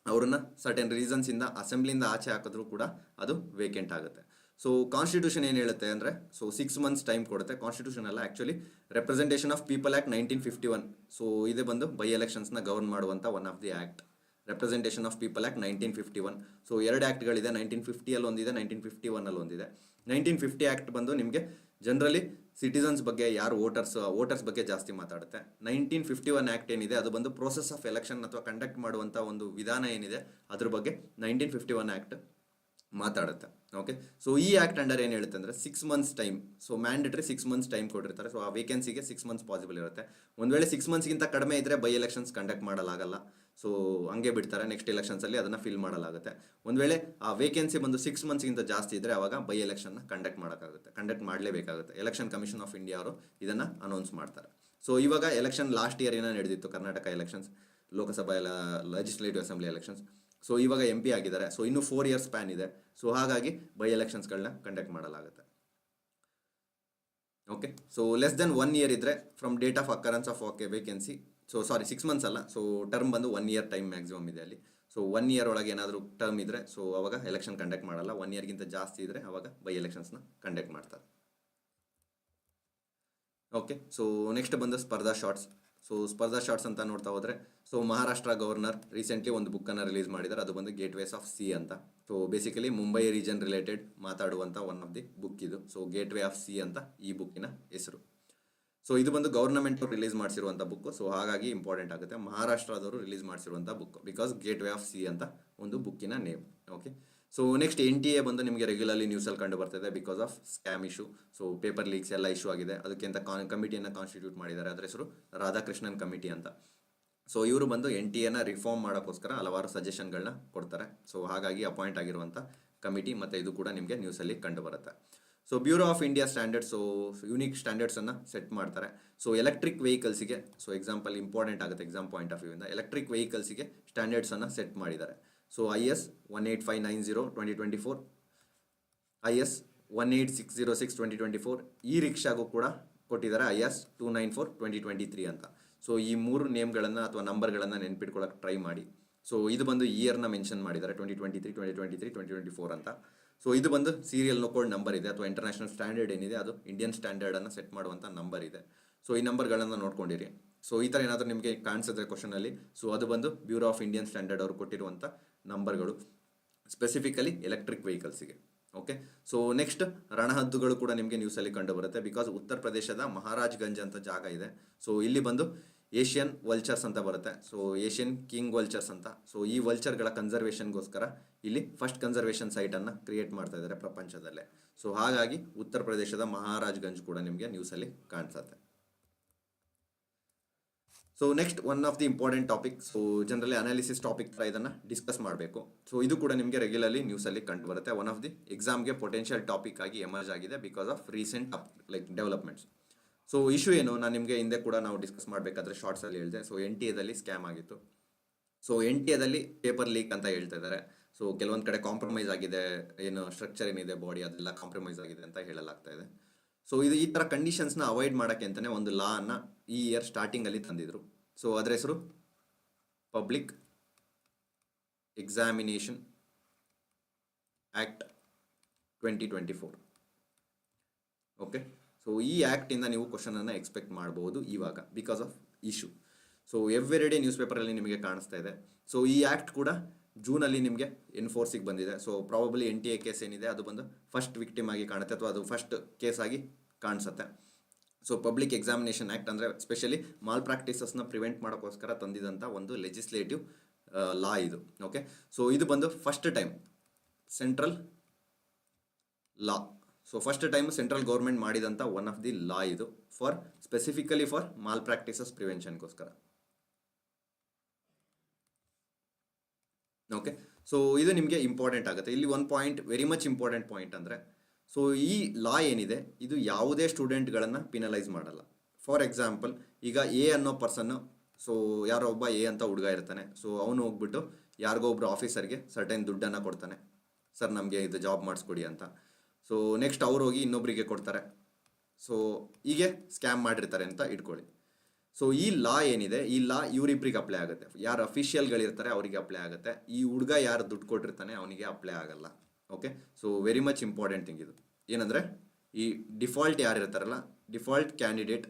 ಅವ್ರನ್ನ ಸರ್ಟೆನ್ ರೀಸನ್ಸಿಂದ ಅಸೆಂಬ್ಲಿಯಿಂದ ಆಚೆ ಹಾಕಿದ್ರು ಕೂಡ ಅದು ವೇಕೆಂಟ್ ಆಗುತ್ತೆ. ಸೊ ಕಾನ್ಸ್ಟಿಟ್ಯೂಷನ್ ಏನು ಹೇಳುತ್ತೆ ಅಂದರೆ ಸೊ ಸಿಕ್ಸ್ ಮಂತ್ಸ್ ಟೈಮ್ ಕೊಡುತ್ತೆ. ಕಾನ್ಸ್ಟಿಟ್ಯೂಷನ್ ಅಲ್ಲ actually representation of people act nineteen fifty one so ಇದೇ ಬಂದು ಬೈ ಎಲೆಕ್ಷನ್ಸ್ನ ಗವರ್ನ್ ಮಾಡುವಂಥ one of the act representation of people act nineteen fifty one so ಎರಡು ಆ್ಯಕ್ಟ್ಗಳಿದೆ ನೈನ್ಟೀನ್ ಫಿಫ್ಟಿಯಲ್ಲಿ ಒಂದಿದೆ ನೈನ್ಟೀನ್ ಫಿಫ್ಟಿ ಒನ್ನಲ್ಲಿ ಒಂದಿದೆ ನೈನ್ಟೀನ್ ಫಿಫ್ಟಿ ಆ್ಯಕ್ಟ್ ಬಂದು ನಿಮಗೆ ಜನರಲಿ ಸಿಟಿಸನ್ಸ್ ಬಗ್ಗೆ ಯಾರು ವೋಟರ್ಸ್ ವೋಟರ್ಸ್ ಬಗ್ಗೆ ಜಾಸ್ತಿ ಮಾತಾಡುತ್ತೆ. ನೈನ್ಟೀನ್ ಫಿಫ್ಟಿ ಒನ್ ಆ್ಯಕ್ಟ್ ಏನಿದೆ, ಅದು ಬಂದು ಪ್ರೋಸೆಸ್ ಆಫ್ ಎಲೆಕ್ಷನ್ ಅಥವಾ ಕಂಡಕ್ಟ್ ಮಾಡುವಂಥ ಒಂದು ವಿಧಾನ ಏನಿದೆ, ಅದ್ರ ಬಗ್ಗೆ ನೈನ್ಟೀನ್ ಫಿಫ್ಟಿ ಒನ್ ಆ್ಯಕ್ಟ್ ಮಾತಾಡುತ್ತೆ. ಓಕೆ ಸೊ ಈ ಆ್ಯಕ್ಟ್ ಅಂಡರ್ ಏನು ಹೇಳುತ್ತೆ ಅಂದರೆ six months time so mandatory six months time ಕೊಟ್ಟಿರ್ತಾರೆ. ಸೊ ಆ ವೇಕೆನ್ಸಿಗೆ ಸಿಕ್ಸ್ ಮಂತ್ಸ್ ಪಾಸಿಬಲ್ ಇರುತ್ತೆ. ಒಂದು ವೇಳೆ ಸಿಕ್ಸ್ ಮಂತ್ಸ್ಗಿಂತ ಕಡಿಮೆ ಇದ್ದರೆ ಬೈ ಎಲೆಕ್ಷನ್ಸ್ ಕಂಡಕ್ಟ್ ಮಾಡಲಾಗಲ್ಲ. ಸೊ ಹಂಗೆ ಬಿಡ್ತಾರೆ ನೆಕ್ಸ್ಟ್ ಎಲೆಕ್ಷನ್ಸಲ್ಲಿ ಅದನ್ನು ಫಿಲ್ ಮಾಡಲಾಗುತ್ತೆ. ಒಂದು ವೇಳೆ ಆ ವೇಕೆನ್ಸಿ ಬಂದು ಸಿಕ್ಸ್ ಮಂತ್ಸ್ಗಿಂತ ಜಾಸ್ತಿ ಇದ್ದರೆ ಅವಾಗ ಬೈ ಎಲೆಕ್ಷನ್ನ ಕಂಡಕ್ಟ್ ಮಾಡೋಕ್ಕಾಗುತ್ತೆ. ಕಂಡಕ್ಟ್ ಮಾಡಲೇಬೇಕಾಗುತ್ತೆ. ಎಲೆಕ್ಷನ್ ಕಮಿಷನ್ ಆಫ್ ಇಂಡಿಯಾ ಅವರು ಇದನ್ನು ಅನೌನ್ಸ್ ಮಾಡ್ತಾರೆ. ಸೊ ಇವಾಗ ಎಲೆಕ್ಷನ್ ಲಾಸ್ಟ್ ಇಯರ್ ಏನೋ ನಡೆದಿತ್ತು? ಕರ್ನಾಟಕ ಎಲೆಕ್ಷನ್ಸ್ ಲೋಕಸಭಾ ಎಲ್ಲ ಲೆಜಿಸ್ಲೇಟಿವ್ ಅಸೆಂಬ್ಲಿ ಎಲೆಕ್ಷನ್ಸ್ ಸೊ ಇವಾಗ ಎಂ ಪಿ ಆಗಿದ್ದಾರೆ. ಸೊ ಇನ್ನೂ ಫೋರ್ ಇಯರ್ಸ್ ಪ್ಯಾನ್ ಇದೆ. ಸೊ ಹಾಗಾಗಿ ಬೈ ಎಲೆಕ್ಷನ್ಸ್ಗಳನ್ನ ಕಂಡಕ್ಟ್ ಮಾಡಲಾಗುತ್ತೆ. Okay so less than one year ಇದ್ದರೆ from date of occurrence of okay vacancy so sorry six months ಅಲ್ಲ. ಸೊ ಟರ್ಮ್ ಬಂದು ಒನ್ ಇಯರ್ ಟೈಮ್ ಮ್ಯಾಕ್ಸಿಮಮ್ ಇದೆ ಅಲ್ಲಿ. ಸೊ ಒನ್ ಇಯರ್ ಒಳಗೆ ಏನಾದರೂ ಟರ್ಮ್ ಇದ್ದರೆ ಸೊ ಅವಾಗ ಎಲೆಕ್ಷನ್ ಕಂಡಕ್ಟ್ ಮಾಡಲ್ಲ. ಒನ್ ಇಯರ್ಗಿಂತ ಜಾಸ್ತಿ ಇದ್ದರೆ ಅವಾಗ ಬೈ ಎಲೆಕ್ಷನ್ಸ್ನ ಕಂಡಕ್ಟ್ ಮಾಡ್ತಾರೆ. ಓಕೆ ಸೊ ನೆಕ್ಸ್ಟ್ ಬಂದು ಸ್ಪರ್ಧಾ ಶಾರ್ಟ್ಸ್ ಸೊ ಸ್ಪರ್ಧಾ ಶಾರ್ಟ್ಸ್ ಅಂತ ನೋಡ್ತಾ ಹೋದರೆ ಸೊ ಮಹಾರಾಷ್ಟ್ರ ಗವರ್ನರ್ ರೀಸೆಂಟ್ಲಿ ಒಂದು ಬುಕ್ಕನ್ನು ರಿಲೀಸ್ ಮಾಡಿದ್ದಾರೆ ಅದು ಬಂದು ಗೇಟ್ವೇಸ್ ಆಫ್ ಸಿ ಅಂತ. So basically Mumbai region related ಮಾತಾಡುವಂಥ one of the book ಇದು. ಸೊ ಗೇಟ್ವೇ ಆಫ್ ಸಿ ಅಂತ ಈ ಬುಕ್ಕಿನ ಹೆಸರು. ಸೊ ಇದು ಬಂದು ಗವರ್ನಮೆಂಟ್ ರಿಲೀಸ್ ಮಾಡಿಸಿರುವಂಥ ಬುಕ್ ಸೊ ಹಾಗಾಗಿ ಇಂಪಾರ್ಟೆಂಟ್ ಆಗುತ್ತೆ. ಮಹಾರಾಷ್ಟ್ರದವರು release ಮಾಡಿಸಿರುವಂಥ book because gateway of sea ಅಂತ ಒಂದು ಬುಕ್ಕಿನ name okay so next N T A ಬಂದು ನಿಮಗೆ ರೆಗ್ಯುಲರ್ಲಿ ನ್ಯೂಸಲ್ಲಿ ಕಂಡು ಬರ್ತಿದೆ because of scam issue so paper leaks ಎಲ್ಲ ಇಶ್ಯೂ ಆಗಿದೆ. ಅದಕ್ಕೆ ಅಂತ ಕಾನ್ ಕಮಿಟಿಯನ್ನು ಕಾನ್ಸ್ಟಿಟ್ಯೂಟ್ ಮಾಡಿದ್ದಾರೆ. ಅದರ ಹೆಸರು ರಾಧಾಕೃಷ್ಣನ್ ಕಮಿಟಿ ಅಂತ. ಸೊ ಇವರು ಬಂದು ಎನ್ ಟಿ ಎನ ರಿಫಾರ್ಮ್ ಮಾಡೋಕ್ಕೋಸ್ಕರ ಹಲವಾರು ಸಜೆಷನ್ಗಳನ್ನ ಕೊಡ್ತಾರೆ. ಸೊ ಹಾಗಾಗಿ ಅಪಾಯಿಂಟ್ ಆಗಿರುವಂಥ ಕಮಿಟಿ ಮತ್ತು ಇದು ಕೂಡ ನಿಮಗೆ ನ್ಯೂಸಲ್ಲಿ ಕಂಡು ಬರುತ್ತೆ. So bureau of India standards so unique ಸ್ಟ್ಯಾಂಡರ್ಡ್ಸನ್ನು set ಮಾಡ್ತಾರೆ. ಸೊ ಎಲೆಕ್ಟ್ರಿಕ್ ವೆಹಿಕಲ್ಸಿಗೆ ಸೊ ಎಕ್ಸಾಂಪಲ್ ಇಂಪಾರ್ಟೆಂಟ್ ಆಗುತ್ತೆ ಎಕ್ಸಾಮ್ ಪಾಯಿಂಟ್ ಆಫ್ ವ್ಯೂಯಿಂದ ಎಲೆಕ್ಟ್ರಿಕ್ ವೆಹಿಕಲ್ಸಿಗೆ ಸ್ಟ್ಯಾಂಡರ್ಡ್ಸನ್ನು ಸೆಟ್ ಮಾಡಿದ್ದಾರೆ so I S one eight five nine zero twenty twenty four I S one eight six zero six twenty twenty four ಈ ರಿಕ್ಷಾಗೂ ಕೂಡ ಕೊಟ್ಟಿದ್ದಾರೆ I S two nine four twenty twenty three ಅಂತ. ಸೊ ಈ ಮೂರು ನೇಮ್ಗಳನ್ನು ಅಥವಾ ನಂಬರ್ಗಳನ್ನು ನೆನ್ಪಿಟ್ಕೊಳ್ಳೋಕೆ ಟ್ರೈ ಮಾಡಿ. ಸೊ ಇದು ಬಂದು ಇಯರ್ನ ಮೆನ್ಷನ್ ಮಾಡಿದ್ದಾರೆ twenty twenty three twenty twenty three twenty twenty four ಅಂತ. ಸೊ ಇದು ಬಂದು ಸೀರಿಯಲ್ ಕೋಡ್ ನಂಬರ್ ಇದೆ ಅಥವಾ ಇಂಟರ್ನ್ಯಾಷನಲ್ ಸ್ಟ್ಯಾಂಡರ್ಡ್ ಏನಿದೆ, ಅದು ಇಂಡಿಯನ್ ಸ್ಟ್ಯಾಂಡರ್ಡನ್ನು ಸೆಟ್ ಮಾಡುವಂಥ ನಂಬರ್ ಇದೆ. ಸೊ ಈ ನಂಬರ್ಗಳನ್ನು ನೋಡ್ಕೊಂಡಿರಿ. ಸೊ ಈ ಥರ ಏನಾದರೂ ನಿಮಗೆ ಕಾಣಿಸಿದ್ರೆ ಕ್ವಶನಲ್ಲಿ ಸೊ ಅದು ಬಂದು ಬ್ಯೂರೋ ಆಫ್ ಇಂಡಿಯನ್ ಸ್ಟ್ಯಾಂಡರ್ಡ್ ಅವರು ಕೊಟ್ಟಿರುವಂಥ ನಂಬರ್ಗಳು ಸ್ಪೆಸಿಫಿಕಲಿ ಎಲೆಕ್ಟ್ರಿಕ್ ವೆಹಿಕಲ್ಸಿಗೆ ಓಕೆ ಸೊ ನೆಕ್ಸ್ಟ್ ರಣಹದ್ದುಗಳು ಕೂಡ ನಿಮಗೆ ನ್ಯೂಸಲ್ಲಿ ಕಂಡು ಬರುತ್ತೆ. ಬಿಕಾಸ್ ಉತ್ತರ ಪ್ರದೇಶದ ಮಹಾರಾಜ್ ಗಂಜ್ ಅಂತ ಜಾಗ ಇದೆ. ಸೊ ಇಲ್ಲಿ ಬಂದು ಏಷ್ಯನ್ ವಲ್ಚರ್ಸ್ ಅಂತ ಬರುತ್ತೆ. ಸೊ ಏಷ್ಯನ್ ಕಿಂಗ್ ವಲ್ಚರ್ಸ್ ಅಂತ. ಸೊ ಈ ವಲ್ಚರ್ಗಳ ಕನ್ಸರ್ವೇಷನ್ಗೋಸ್ಕರ ಇಲ್ಲಿ ಫಸ್ಟ್ ಕನ್ಸರ್ವೇಷನ್ ಸೈಟನ್ನು ಕ್ರಿಯೇಟ್ ಮಾಡ್ತಾ ಇದ್ದಾರೆ ಪ್ರಪಂಚದಲ್ಲೇ. ಸೊ ಹಾಗಾಗಿ ಉತ್ತರ ಪ್ರದೇಶದ ಮಹಾರಾಜ್ ಗಂಜ್ ಕೂಡ ನಿಮಗೆ ನ್ಯೂಸಲ್ಲಿ ಕಾಣಿಸುತ್ತೆ. So next one of the important topic so generally analysis topic ಥರ ಇದನ್ನು ಡಿಸ್ಕಸ್ ಮಾಡಬೇಕು. ಸೊ ಇದು ಕೂಡ ನಿಮಗೆ ರೆಗ್ಯುಲರ್ಲಿ ನ್ಯೂಸಲ್ಲಿ ಕಂಡು ಬರುತ್ತೆ. ಒನ್ ಆಫ್ ದಿ ಎಕ್ಸಾಮ್ಗೆ ಪೊಟೆನ್ಷಿಯಲ್ ಟಾಪಿಕ್ ಆಗಿ ಎಮರ್ಜ್ ಆಗಿದೆ because of recent up like developments so issue ಏನು? ನಾನು ನಿಮಗೆ ಹಿಂದೆ ಕೂಡ ನಾವು ಡಿಸ್ಕಸ್ ಮಾಡಬೇಕಾದ್ರೆ ಶಾರ್ಟ್ಸಲ್ಲಿ ಹೇಳಿದೆ. ಸೊ ಎನ್ ಟಿ ಎದಲ್ಲಿ ಸ್ಕ್ಯಾಮ್ ಆಗಿತ್ತು. ಸೊ ಎನ್ ಟಿ ಎದಲ್ಲಿ ಪೇಪರ್ ಲೀಕ್ ಅಂತ ಹೇಳ್ತಾ ಇದ್ದಾರೆ. ಸೊ ಕೆಲವೊಂದು ಕಡೆ ಕಾಂಪ್ರಮೈಸ್ ಆಗಿದೆ. ಏನು ಸ್ಟ್ರಕ್ಚರ್ ಏನಿದೆ ಬಾಡಿ ಅದೆಲ್ಲ ಕಾಂಪ್ರಮೈಸ್ ಆಗಿದೆ ಅಂತ ಹೇಳಲಾಗ್ತಾ ಇದೆ. ಸೊ ಇದು ಈ ಥರ ಕಂಡೀಷನ್ಸ್ನ ಅವಾಯ್ಡ್ ಮಾಡೋಕ್ಕೆ ಅಂತಲೇ ಒಂದು ಲಾ ಅನ್ನು ಈ ಇಯರ್ ಸ್ಟಾರ್ಟಿಂಗಲ್ಲಿ ತಂದಿದ್ರು. ಸೊ ಅದರ ಹೆಸರು public examination act twenty twenty four okay so ಈ ಆ್ಯಕ್ಟಿಂದ ನೀವು ಕ್ವಶನನ್ನು ಎಕ್ಸ್ಪೆಕ್ಟ್ ಮಾಡ್ಬೋದು ಇವಾಗ because of issue so every day news ಪೇಪರಲ್ಲಿ ನಿಮಗೆ ಕಾಣಿಸ್ತಾ ಇದೆ. ಸೊ ಈ ಆ್ಯಕ್ಟ್ ಕೂಡ ಜೂನಲ್ಲಿ ನಿಮಗೆ ಎನ್ಫೋರ್ಸಿಗೆ ಬಂದಿದೆ. So probably N T A case ಏನಿದೆ, ಅದು ಬಂದು ಫಸ್ಟ್ ವಿಕ್ಟಿಮ್ ಆಗಿ ಕಾಣುತ್ತೆ ಅಥವಾ ಅದು ಫಸ್ಟ್ ಕೇಸ್ ಆಗಿ ಕಾಣಿಸುತ್ತೆ. ಸೊ ಪಬ್ಲಿಕ್ ಎಕ್ಸಾಮಿನೇಷನ್ ಆ್ಯಕ್ಟ್ ಅಂದರೆ ಸ್ಪೆಷಲಿ ಮಾಲ್ ಪ್ರಾಕ್ಟೀಸಸ್ನ ಪ್ರಿವೆಂಟ್ ಮಾಡೋಕ್ಕೋಸ್ಕರ ತಂದಿದಂಥ ಒಂದು ಲೆಜಿಸ್ಲೇಟಿವ್ ಲಾ ಇದು. ಓಕೆ ಸೊ ಇದು ಬಂದು first time central law so first time central government ಮಾಡಿದಂಥ ಒನ್ ಆಫ್ ದಿ ಲಾ ಇದು for specifically for malpractices ಪ್ರಿವೆನ್ಷನ್ಗೋಸ್ಕರ ಓಕೆ ಸೊ ಇದು ನಿಮಗೆ ಇಂಪಾರ್ಟೆಂಟ್ ಆಗುತ್ತೆ. ಇಲ್ಲಿ ಒಂದು point very much important point ಅಂದರೆ ಸೊ ಈ ಲಾ ಏನಿದೆ, ಇದು ಯಾವುದೇ ಸ್ಟೂಡೆಂಟ್ಗಳನ್ನು ಪಿನಲೈಸ್ ಮಾಡಲ್ಲ. ಫಾರ್ ಎಕ್ಸಾಂಪಲ್ ಈಗ ಎ ಅನ್ನೋ ಪರ್ಸನ್ನು ಸೊ ಯಾರೋ ಒಬ್ಬ ಎ ಅಂತ ಹುಡುಗ ಇರ್ತಾನೆ ಸೊ ಅವನು ಹೋಗ್ಬಿಟ್ಟು ಯಾರಿಗೋ ಒಬ್ಬರು ಆಫೀಸರ್ಗೆ ಸರ್ಟೈನ್ ದುಡ್ಡನ್ನು ಕೊಡ್ತಾನೆ. ಸರ್ ನಮಗೆ ಇದು ಜಾಬ್ ಮಾಡಿಸ್ಕೊಡಿ ಅಂತ. ಸೊ ನೆಕ್ಸ್ಟ್ ಅವ್ರು ಹೋಗಿ ಇನ್ನೊಬ್ಬರಿಗೆ ಕೊಡ್ತಾರೆ. ಸೊ ಹೀಗೆ ಸ್ಕ್ಯಾಮ್ ಮಾಡಿರ್ತಾರೆ ಅಂತ ಇಟ್ಕೊಳ್ಳಿ. ಸೊ ಈ ಲಾ ಏನಿದೆ? ಈ ಲಾ ಇವರಿಬ್ರಿಗೆ ಅಪ್ಲೈ ಆಗುತ್ತೆ. ಯಾರು ಅಫಿಷಿಯಲ್ಗಳಿರ್ತಾರೆ ಅವರಿಗೆ ಅಪ್ಲೈ ಆಗುತ್ತೆ. ಈ ಹುಡುಗ ಯಾರು ದುಡ್ಡು ಕೊಟ್ಟಿರ್ತಾನೆ, ಅವನಿಗೆ ಅಪ್ಲೈ ಆಗಲ್ಲ. Okay so very much important thing ಇದು. ಏನಂದರೆ, ಈ ಡಿಫಾಲ್ಟ್ ಯಾರು ಇರ್ತಾರಲ್ಲ default candidate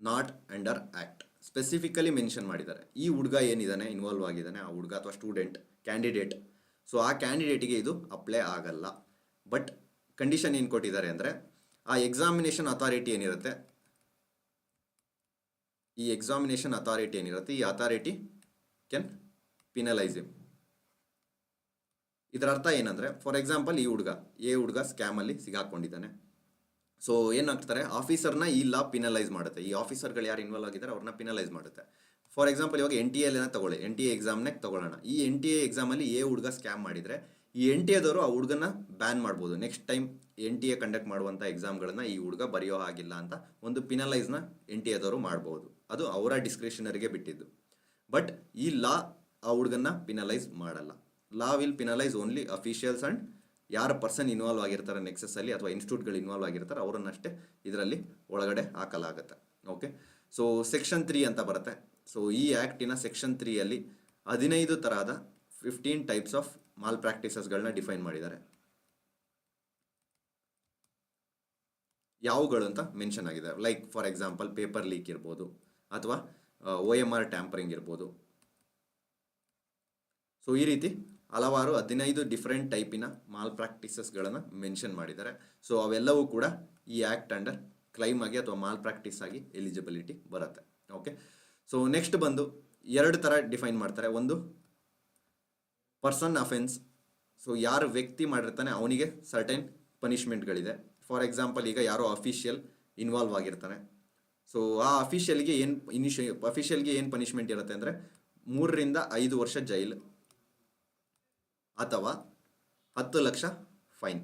not under act specifically mention ಮಾಡಿದ್ದಾರೆ. ಈ ಹುಡುಗ ಏನಿದ್ದಾನೆ ಇನ್ವಾಲ್ವ್ ಆಗಿದ್ದಾನೆ, ಆ ಹುಡುಗ ಅಥವಾ ಸ್ಟೂಡೆಂಟ್ ಕ್ಯಾಂಡಿಡೇಟ್ ಸೊ ಆ ಕ್ಯಾಂಡಿಡೇಟಿಗೆ ಇದು ಅಪ್ಲೈ ಆಗಲ್ಲ. ಬಟ್ ಕಂಡೀಷನ್ ಏನು ಕೊಟ್ಟಿದ್ದಾರೆ ಅಂದರೆ, ಆ ಎಕ್ಸಾಮಿನೇಷನ್ ಅಥಾರಿಟಿ ಏನಿರುತ್ತೆ? ಈ ಎಕ್ಸಾಮಿನೇಷನ್ ಅಥಾರಿಟಿ ಏನಿರುತ್ತೆ? ಈ ಅಥಾರಿಟಿ ಕ್ಯಾನ್ ಪಿನಲೈಸ್ ಇಮ್ ಇದರ ಅರ್ಥ ಏನಂದರೆ ಫಾರ್ ಎಕ್ಸಾಂಪಲ್ ಈ ಹುಡುಗ ಎ ಹುಡುಗ ಸ್ಕ್ಯಾಮಲ್ಲಿ ಸಿಗಾಕೊಂಡಿದ್ದಾನೆ. ಸೊ ಏನಾಗ್ತಾರೆ ಆಫೀಸರ್ನ ಈ ಲಾ ಪಿನಲೈಸ್ ಮಾಡುತ್ತೆ. ಈ ಆಫೀಸರ್ಗಳು ಯಾರು ಇನ್ವಾಲ್ವ್ ಆಗಿದ್ದಾರೆ, ಅವ್ರನ್ನ ಪಿನಲೈಸ್ ಮಾಡುತ್ತೆ. ಫಾರ್ ಎಕ್ಸಾಂಪಲ್ ಇವಾಗ ಎನ್ ಟಿ ಎಲ್ ತಗೊಳ್ಳಿ. ಎನ್ ಟಿ ಎ ಎಕ್ಸಾಮ್ನಾಗ ತಗೊಳ್ಳೋಣ. ಈ ಎನ್ ಟಿ ಎ ಎಕ್ಸಾಮಲ್ಲಿ ಎ ಹುಡುಗ ಸ್ಕ್ಯಾಮ್ ಮಾಡಿದರೆ, ಈ ಎನ್ ಟಿ ಎದವರು ಆ ಹುಡುಗನ ಬ್ಯಾನ್ ಮಾಡ್ಬೋದು. Next time N T A conduct ಮಾಡುವಂಥ ಎಕ್ಸಾಮ್ಗಳನ್ನು ಈ ಹುಡುಗ ಬರೆಯೋ ಹಾಗಿಲ್ಲ ಅಂತ ಒಂದು ಪಿನಲೈಸ್ನ ಎನ್ ಟಿ ಎದವರು ಮಾಡ್ಬೋದು. ಅದು ಅವರ ಡಿಸ್ಕ್ರಿಷನರಿಗೆ ಬಿಟ್ಟಿದ್ದು. ಬಟ್ ಈ ಲಾ ಆ ಹುಡುಗನ್ನ ಪಿನಲೈಸ್ ಮಾಡಲ್ಲ. Law will penalise only officials and ಯಾರ ಪರ್ಸನ್ ಇನ್ವಾಲ್ವ್ ಆಗಿರ್ತಾರೆ ನೆಕ್ಸಸ್ಸಲ್ಲಿ ಅಥವಾ ಇನ್ಸ್ಟಿಟ್ಯೂಟ್ಗಳು ಇನ್ವಾಲ್ವ್ ಆಗಿರ್ತಾರೆ, ಅವರನ್ನಷ್ಟೇ ಇದರಲ್ಲಿ ಒಳಗಡೆ ಹಾಕಲಾಗುತ್ತೆ. ಓಕೆ ಸೊ ಸೆಕ್ಷನ್ ತ್ರೀ ಅಂತ ಬರುತ್ತೆ. ಸೊ ಈ ಆ್ಯಕ್ಟಿನ ಸೆಕ್ಷನ್ ತ್ರೀಯಲ್ಲಿ ಹದಿನೈದು ತರಹದ ಫಿಫ್ಟೀನ್ ಟೈಪ್ಸ್ ಆಫ್ ಮಾಲ್ ಪ್ರಾಕ್ಟೀಸಸ್ಗಳನ್ನ ಡಿಫೈನ್ ಮಾಡಿದ್ದಾರೆ. ಯಾವುಗಳು ಅಂತ ಮೆನ್ಷನ್ ಆಗಿದೆ. Like for example paper leak ಇರ್ಬೋದು, ಅಥವಾ ಒ ಎಂ ಆರ್ ಟ್ಯಾಂಪರಿಂಗ್ ಇರ್ಬೋದು. ಸೊ ಈ ರೀತಿ ಹಲವಾರು ಹದಿನೈದು ಡಿಫ್ರೆಂಟ್ ಟೈಪಿನ ಮಾಲ್ ಪ್ರಾಕ್ಟೀಸಸ್ಗಳನ್ನು ಮೆನ್ಷನ್ ಮಾಡಿದ್ದಾರೆ. ಸೊ ಅವೆಲ್ಲವೂ ಕೂಡ ಈ ಆ್ಯಕ್ಟ್ ಅಂಡರ್ ಕ್ಲೈಮ್ ಆಗಿ ಅಥವಾ ಮಾಲ್ ಪ್ರಾಕ್ಟೀಸ್ ಆಗಿ ಎಲಿಜಿಬಿಲಿಟಿ ಬರುತ್ತೆ. ಓಕೆ ಸೊ ನೆಕ್ಸ್ಟ್ ಬಂದು ಎರಡು ಥರ ಡಿಫೈನ್ ಮಾಡ್ತಾರೆ. ಒಂದು ಪರ್ಸನ್ ಅಫೆನ್ಸ್ ಸೊ ಯಾರು ವ್ಯಕ್ತಿ ಮಾಡಿರ್ತಾನೆ ಅವನಿಗೆ ಸರ್ಟೈನ್ ಪನಿಷ್ಮೆಂಟ್ಗಳಿದೆ ಫಾರ್ ಎಕ್ಸಾಂಪಲ್ ಈಗ ಯಾರೋ ಅಫಿಷಿಯಲ್ ಇನ್ವಾಲ್ವ್ ಆಗಿರ್ತಾನೆ. ಸೊ ಆ ಅಫಿಷಿಯಲ್ಗೆ ಏನು ಇನಿಷಿ ಅಫಿಷಿಯಲ್ಗೆ ಏನು ಪನಿಷ್ಮೆಂಟ್ ಇರುತ್ತೆ ಅಂದರೆ ಮೂರರಿಂದ ಐದು ವರ್ಷ ಜೈಲ್ ಅಥವಾ ಹತ್ತು lakh fine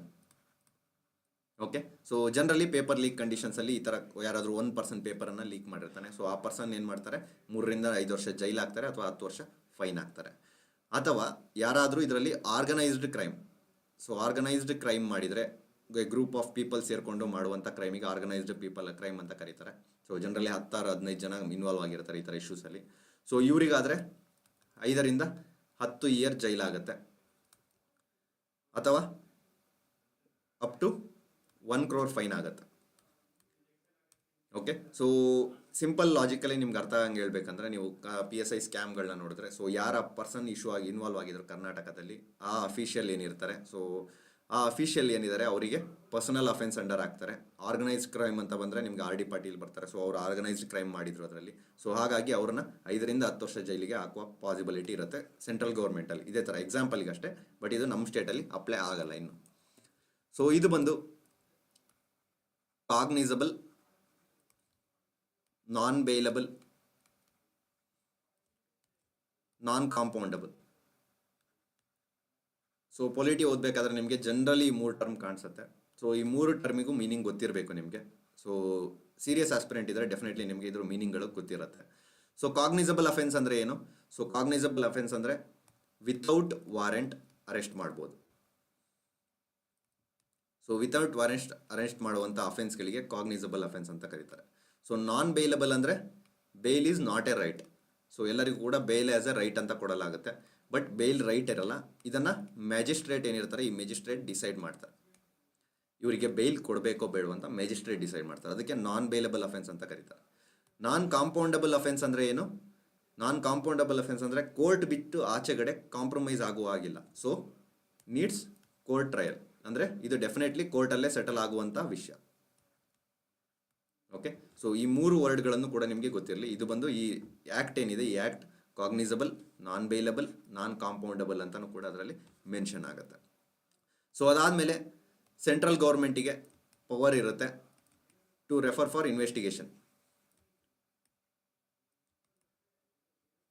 okay so generally paper leak ಕಂಡೀಷನ್ಸಲ್ಲಿ ಈ ಥರ ಯಾರಾದರೂ ಒಂದು ಪರ್ಸನ್ ಪೇಪರನ್ನು ಲೀಕ್ ಮಾಡಿರ್ತಾನೆ. ಸೊ ಆ ಪರ್ಸನ್ ಏನು ಮಾಡ್ತಾರೆ? ಮೂರರಿಂದ ಐದು ವರ್ಷ ಜೈಲ್ ಆಗ್ತಾರೆ ಅಥವಾ ಹತ್ತು ವರ್ಷ ಫೈನ್ ಆಗ್ತಾರೆ. ಅಥವಾ ಯಾರಾದರೂ ಇದರಲ್ಲಿ organised crime so organised crime ಮಾಡಿದರೆ ಗ್ರೂಪ್ ಆಫ್ ಪೀಪಲ್ ಸೇರಿಕೊಂಡು ಮಾಡುವಂಥ ಕ್ರೈಮಿಗೆ ಆರ್ಗನೈಸ್ಡ್ ಪೀಪಲ್ ಕ್ರೈಮ್ ಅಂತ ಕರೀತಾರೆ. ಸೊ ಜನರಲಿ ಹತ್ತಾರು, ಹದಿನೈದು ಜನ ಇನ್ವಾಲ್ವ್ ಆಗಿರ್ತಾರೆ ಈ ಥರ ಇಶ್ಯೂಸಲ್ಲಿ ಸೊ ಇವರಿಗಾದರೆ ಐದರಿಂದ ಹತ್ತು ಇಯರ್ ಜೈಲಾಗುತ್ತೆ ಅಥವಾ up to one crore fine ಆಗುತ್ತೆ. ಓಕೆ ಸೊ ಸಿಂಪಲ್ ಲಾಜಿಕಲಿ ನಿಮ್ಗೆ ಅರ್ಥ ಆಗಂಗೆ ಹೇಳ್ಬೇಕಂದ್ರೆ ನೀವು ಪಿ ಎಸ್ ಐ ಸ್ಕ್ಯಾಮ್ಗಳನ್ನ ನೋಡಿದ್ರೆ ಸೊ ಯಾರ ಪರ್ಸನ್ ಇಶ್ಯೂ ಆಗಿ ಇನ್ವಾಲ್ವ್ ಆಗಿದ್ರು ಕರ್ನಾಟಕದಲ್ಲಿ, ಆ ಅಫಿಷಿಯಲ್ ಏನಿರ್ತಾರೆ ಸೊ ಆ ಅಫಿಷಿಯಲ್ ಏನಿದ್ದಾರೆ, ಅವರಿಗೆ ಪರ್ಸನಲ್ ಅಫೆನ್ಸ್ ಅಂಡರ್ ಆಗ್ತಾರೆ ಆರ್ಗನೈಸ್ಡ್ ಕ್ರೈಮ್ ಅಂತ ಬಂದರೆ ನಿಮ್ಗೆ ಆರ್ ಡಿ ಪಾಟೀಲ್ ಬರ್ತಾರೆ ಸೊ ಅವರು ಆರ್ಗನೈಸ್ಡ್ ಕ್ರೈಮ್ ಮಾಡಿದ್ರು ಅದರಲ್ಲಿ. ಸೊ ಹಾಗಾಗಿ ಅವ್ರನ್ನ ಐದರಿಂದ ಹತ್ತು ವರ್ಷ ಜೈಲಿಗೆ ಹಾಕುವ ಪಾಸಿಬಿಲಿಟಿ ಇರುತ್ತೆ ಸೆಂಟ್ರಲ್ ಗೌರ್ಮೆಂಟಲ್ಲಿ ಇದೇ ಥರ ಎಕ್ಸಾಂಪಲ್ಗೆ ಅಷ್ಟೇ ಬಟ್ ಇದು ನಮ್ಮ ಸ್ಟೇಟಲ್ಲಿ ಅಪ್ಲೈ ಆಗಲ್ಲ ಇನ್ನು. ಸೊ ಇದು ಬಂದು bailable non compoundable so polity ಓದಬೇಕಾದ್ರೆ ನಿಮಗೆ ಜನರಲಿ ಮೂರು ಟರ್ಮ್ ಕಾಣಿಸುತ್ತೆ. ಸೊ ಈ ಮೂರು ಟರ್ಮಿಗೂ ಮೀನಿಂಗ್ ಗೊತ್ತಿರಬೇಕು ನಿಮಗೆ. ಸೊ ಸೀರಿಯಸ್ ಆಸ್ಪಿರೆಂಟ್ ಇದ್ದರೆ ಡೆಫಿನೆಟ್ಲಿ ನಿಮಗೆ ಇದ್ರ ಮೀನಿಂಗ್ಗಳು ಗೊತ್ತಿರುತ್ತೆ. ಸೊ ಕಾಗ್ನಿಸಬಲ್ ಅಫೆನ್ಸ್ ಅಂದರೆ ಏನು? ಸೊ ಕಾಗ್ನಿಸಬಲ್ ಅಫೆನ್ಸ್ ಅಂದರೆ ವಿತೌಟ್ ವಾರೆಂಟ್ ಅರೆಸ್ಟ್ ಮಾಡ್ಬೋದು. ಸೊ ವಿತೌಟ್ ವಾರೆಂಟ್ ಅರೆಸ್ಟ್ ಮಾಡುವಂಥ ಅಫೆನ್ಸ್ಗಳಿಗೆ ಕಾಗ್ನಿಸಬಲ್ ಅಫೆನ್ಸ್ ಅಂತ ಕರೀತಾರೆ. ಸೊ ನಾನ್ ಬೇಲಬಲ್ ಅಂದರೆ bail is not a right so ಎಲ್ಲರಿಗೂ ಕೂಡ ಬೇಲ್ ಆ್ಯಸ್ ಎ ರೈಟ್ ಅಂತ ಕೊಡಲಾಗುತ್ತೆ. ಬಟ್ ಬೇಲ್ ರೈಟ್ ಇರಲ್ಲ. ಇದನ್ನು ಮ್ಯಾಜಿಸ್ಟ್ರೇಟ್ ಏನಿರ್ತಾರೆ, ಈ ಮ್ಯಾಜಿಸ್ಟ್ರೇಟ್ ಡಿಸೈಡ್ ಮಾಡ್ತಾರೆ. ಇವರಿಗೆ ಬೇಲ್ ಕೊಡಬೇಕೋ ಬೇಡವಂತ ಅಂತ ಮ್ಯಾಜಿಸ್ಟ್ರೇಟ್ ಡಿಸೈಡ್ ಮಾಡ್ತಾರೆ. ಅದಕ್ಕೆ ನಾನ್ ಬೇಲಬಲ್ ಅಫೆನ್ಸ್ ಅಂತ ಕರೀತಾರೆ. ನಾನ್ ಕಾಂಪೌಂಡಬಲ್ ಅಫೆನ್ಸ್ ಅಂದರೆ ಏನು? ನಾನ್ ಕಾಂಪೌಂಡಬಲ್ ಅಫೆನ್ಸ್ ಅಂದರೆ ಕೋರ್ಟ್ ಬಿಟ್ಟು ಆಚೆಗಡೆ ಕಾಂಪ್ರಮೈಸ್ ಆಗುವ ಹಾಗಿಲ್ಲ. ಸೊ ನೀಡ್ಸ್ ಕೋರ್ಟ್ ಟ್ರಯಲ್ ಅಂದರೆ ಇದು ಡೆಫಿನೆಟ್ಲಿ ಕೋರ್ಟಲ್ಲೇ ಸೆಟಲ್ ಆಗುವಂಥ ವಿಷಯ. ಓಕೆ ಸೊ ಈ ಮೂರು ವರ್ಡ್ಗಳನ್ನು ಕೂಡ ನಿಮಗೆ ಗೊತ್ತಿರಲಿ. ಇದು ಬಂದು ಈ ಆ್ಯಕ್ಟ್ ಏನಿದೆ? ಈ act cognisable non bailable non compoundable ಅಂತಲೂ ಕೂಡ ಅದರಲ್ಲಿ ಮೆನ್ಷನ್ ಆಗುತ್ತೆ. ಸೊ ಅದಾದಮೇಲೆ ಸೆಂಟ್ರಲ್ ಗೌರ್ಮೆಂಟಿಗೆ ಪವರ್ ಇರುತ್ತೆ to refer for investigation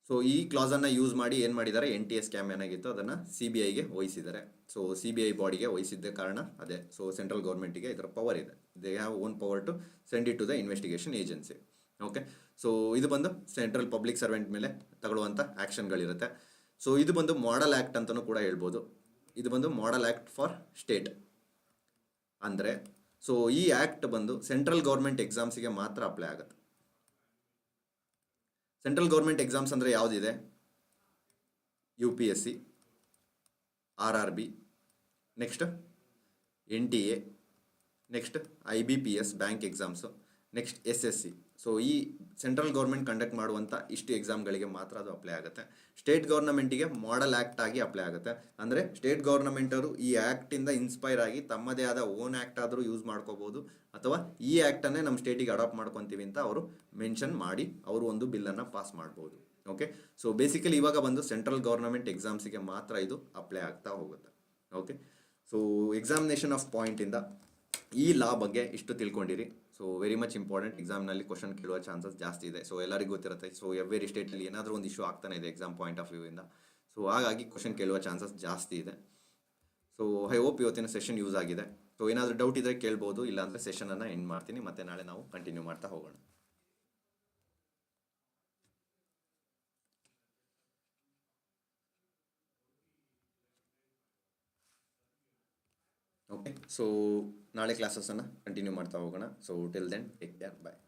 so ಈ ಕ್ಲಾಸನ್ನು ಯೂಸ್ ಮಾಡಿ ಏನು ಮಾಡಿದ್ದಾರೆ? ಎನ್ ಟಿ ಎಸ್ ಸ್ಕ್ಯಾಮ್ ಏನಾಗಿತ್ತು? ಅದನ್ನು ಸಿ ಬಿ ಐಗೆ ವಹಿಸಿದ್ದಾರೆ. ಸೊ ಸಿ ಬಿ ಐ ಬಾಡಿಗೆ ವಹಿಸಿದ್ದ ಕಾರಣ ಅದೇ. ಸೊ ಸೆಂಟ್ರಲ್ ಗೌರ್ಮೆಂಟಿಗೆ ಇದರ ಪವರ್ ಇದೆ. They have own power to send it to the investigation agency okay so ಇದು ಬಂದು ಸೆಂಟ್ರಲ್ ಪಬ್ಲಿಕ್ ಸರ್ವೆಂಟ್ ಮೇಲೆ ತಗೊಳ್ಳುವಂಥ ಆ್ಯಕ್ಷನ್ಗಳಿರುತ್ತೆ ಸೊ ಇದು ಬಂದು ಮಾಡಲ್ ಆ್ಯಕ್ಟ್ ಅಂತಲೂ ಕೂಡ ಹೇಳ್ಬೋದು. ಇದು ಬಂದು ಮಾಡಲ್ ಆ್ಯಕ್ಟ್ ಫಾರ್ ಸ್ಟೇಟ್ ಅಂದರೆ ಸೊ ಈ ಆ್ಯಕ್ಟ್ ಬಂದು ಸೆಂಟ್ರಲ್ ಗೌರ್ಮೆಂಟ್ ಎಕ್ಸಾಮ್ಸಿಗೆ ಮಾತ್ರ ಅಪ್ಲೈ ಆಗುತ್ತೆ. ಸೆಂಟ್ರಲ್ ಗೌರ್ಮೆಂಟ್ ಎಕ್ಸಾಮ್ಸ್ ಅಂದರೆ ಯಾವುದಿದೆ? U P S C R R B next N T A next I B P S bank exams next S S C so ಈ ಸೆಂಟ್ರಲ್ ಗೌರ್ಮೆಂಟ್ ಕಂಡಕ್ಟ್ ಮಾಡುವಂಥ ಇಷ್ಟು ಎಕ್ಸಾಮ್ಗಳಿಗೆ ಮಾತ್ರ ಅದು ಅಪ್ಲೈ ಆಗುತ್ತೆ. ಸ್ಟೇಟ್ ಗೌರ್ನಮೆಂಟಿಗೆ ಮಾಡಲ್ ಆ್ಯಕ್ಟ್ ಆಗಿ ಅಪ್ಲೈ ಆಗುತ್ತೆ. ಅಂದರೆ ಸ್ಟೇಟ್ ಗೌರ್ನಮೆಂಟವರು ಈ ಆ್ಯಕ್ಟಿಂದ ಇನ್ಸ್ಪೈರ್ ಆಗಿ ತಮ್ಮದೇ ಆದ ಓನ್ ಆ್ಯಕ್ಟ್ ಆದರೂ ಯೂಸ್ ಮಾಡ್ಕೋಬೋದು. ಅಥವಾ ಈ ಆ್ಯಕ್ಟನ್ನೇ ನಮ್ಮ ಸ್ಟೇಟಿಗೆ ಅಡಾಪ್ಟ್ ಮಾಡ್ಕೊತೀವಿ ಅಂತ ಅವರು ಮೆನ್ಷನ್ ಮಾಡಿ ಅವರು ಒಂದು ಬಿಲ್ಲನ್ನು ಪಾಸ್ ಮಾಡ್ಬೋದು. ಓಕೆ ಸೊ ಬೇಸಿಕಲಿ ಇವಾಗ ಬಂದು ಸೆಂಟ್ರಲ್ ಗೌರ್ನಮೆಂಟ್ ಎಕ್ಸಾಮ್ಸಿಗೆ ಮಾತ್ರ ಇದು ಅಪ್ಲೈ ಆಗ್ತಾ ಹೋಗುತ್ತೆ. ಓಕೆ ಸೊ ಎಕ್ಸಾಮಿನೇಷನ್ ಆಫ್ ಪಾಯಿಂಟಿಂದ ಈ ಲಾ ಬಗ್ಗೆ ಇಷ್ಟು ತಿಳ್ಕೊಂಡಿರಿ. ಸೊ ವೆರಿ ಮಚ್ ಇಂಪಾರ್ಟೆಂಟ್ ಎಕ್ಸಾಮ್ನಲ್ಲಿ ಕ್ವಶನ್ ಕೇಳುವ ಚಾನ್ಸಸ್ ಜಾಸ್ತಿ ಇದೆ. ಸೊ ಎಲ್ಲರಿಗೂ ಗೊತ್ತಿರುತ್ತೆ. ಸೊ ಎವ್ರಿ ಸ್ಟೇಟಲ್ಲಿ ಏನಾದರೂ ಒಂದು ಇಶ್ಯೂ ಆಗ್ತಾನೆ ಇದೆ ಎಕ್ಸಾಮ್ ಪಾಯಿಂಟ್ ಆಫ್ ವ್ಯೂ ಇಂದ. ಸೊ ಹಾಗಾಗಿ ಕ್ವಶನ್ ಕೇಳುವ ಚಾನ್ಸಸ್ ಜಾಸ್ತಿ ಇದೆ. ಸೊ ಐ ಹೋಪ್ ಇವತ್ತಿನ ಸೆಷನ್ ಯೂಸ್ ಆಗಿದೆ. ಸೊ ಏನಾದರೂ ಡೌಟ್ ಇದ್ದರೆ ಕೇಳ್ಬೋದು. ಇಲ್ಲಾಂದರೆ ಸೆಷನನ್ನು ಎಂಡ್ ಮಾಡ್ತೀನಿ. ಮತ್ತೆ ನಾಳೆ ನಾವು ಕಂಟಿನ್ಯೂ ಮಾಡ್ತಾ ಹೋಗೋಣ. ಓಕೆ ಸೊ ನಾಳೆ ಕ್ಲಾಸಸ್ಸನ್ನು ಕಂಟಿನ್ಯೂ ಮಾಡ್ತಾ ಹೋಗೋಣ. So till then take care bye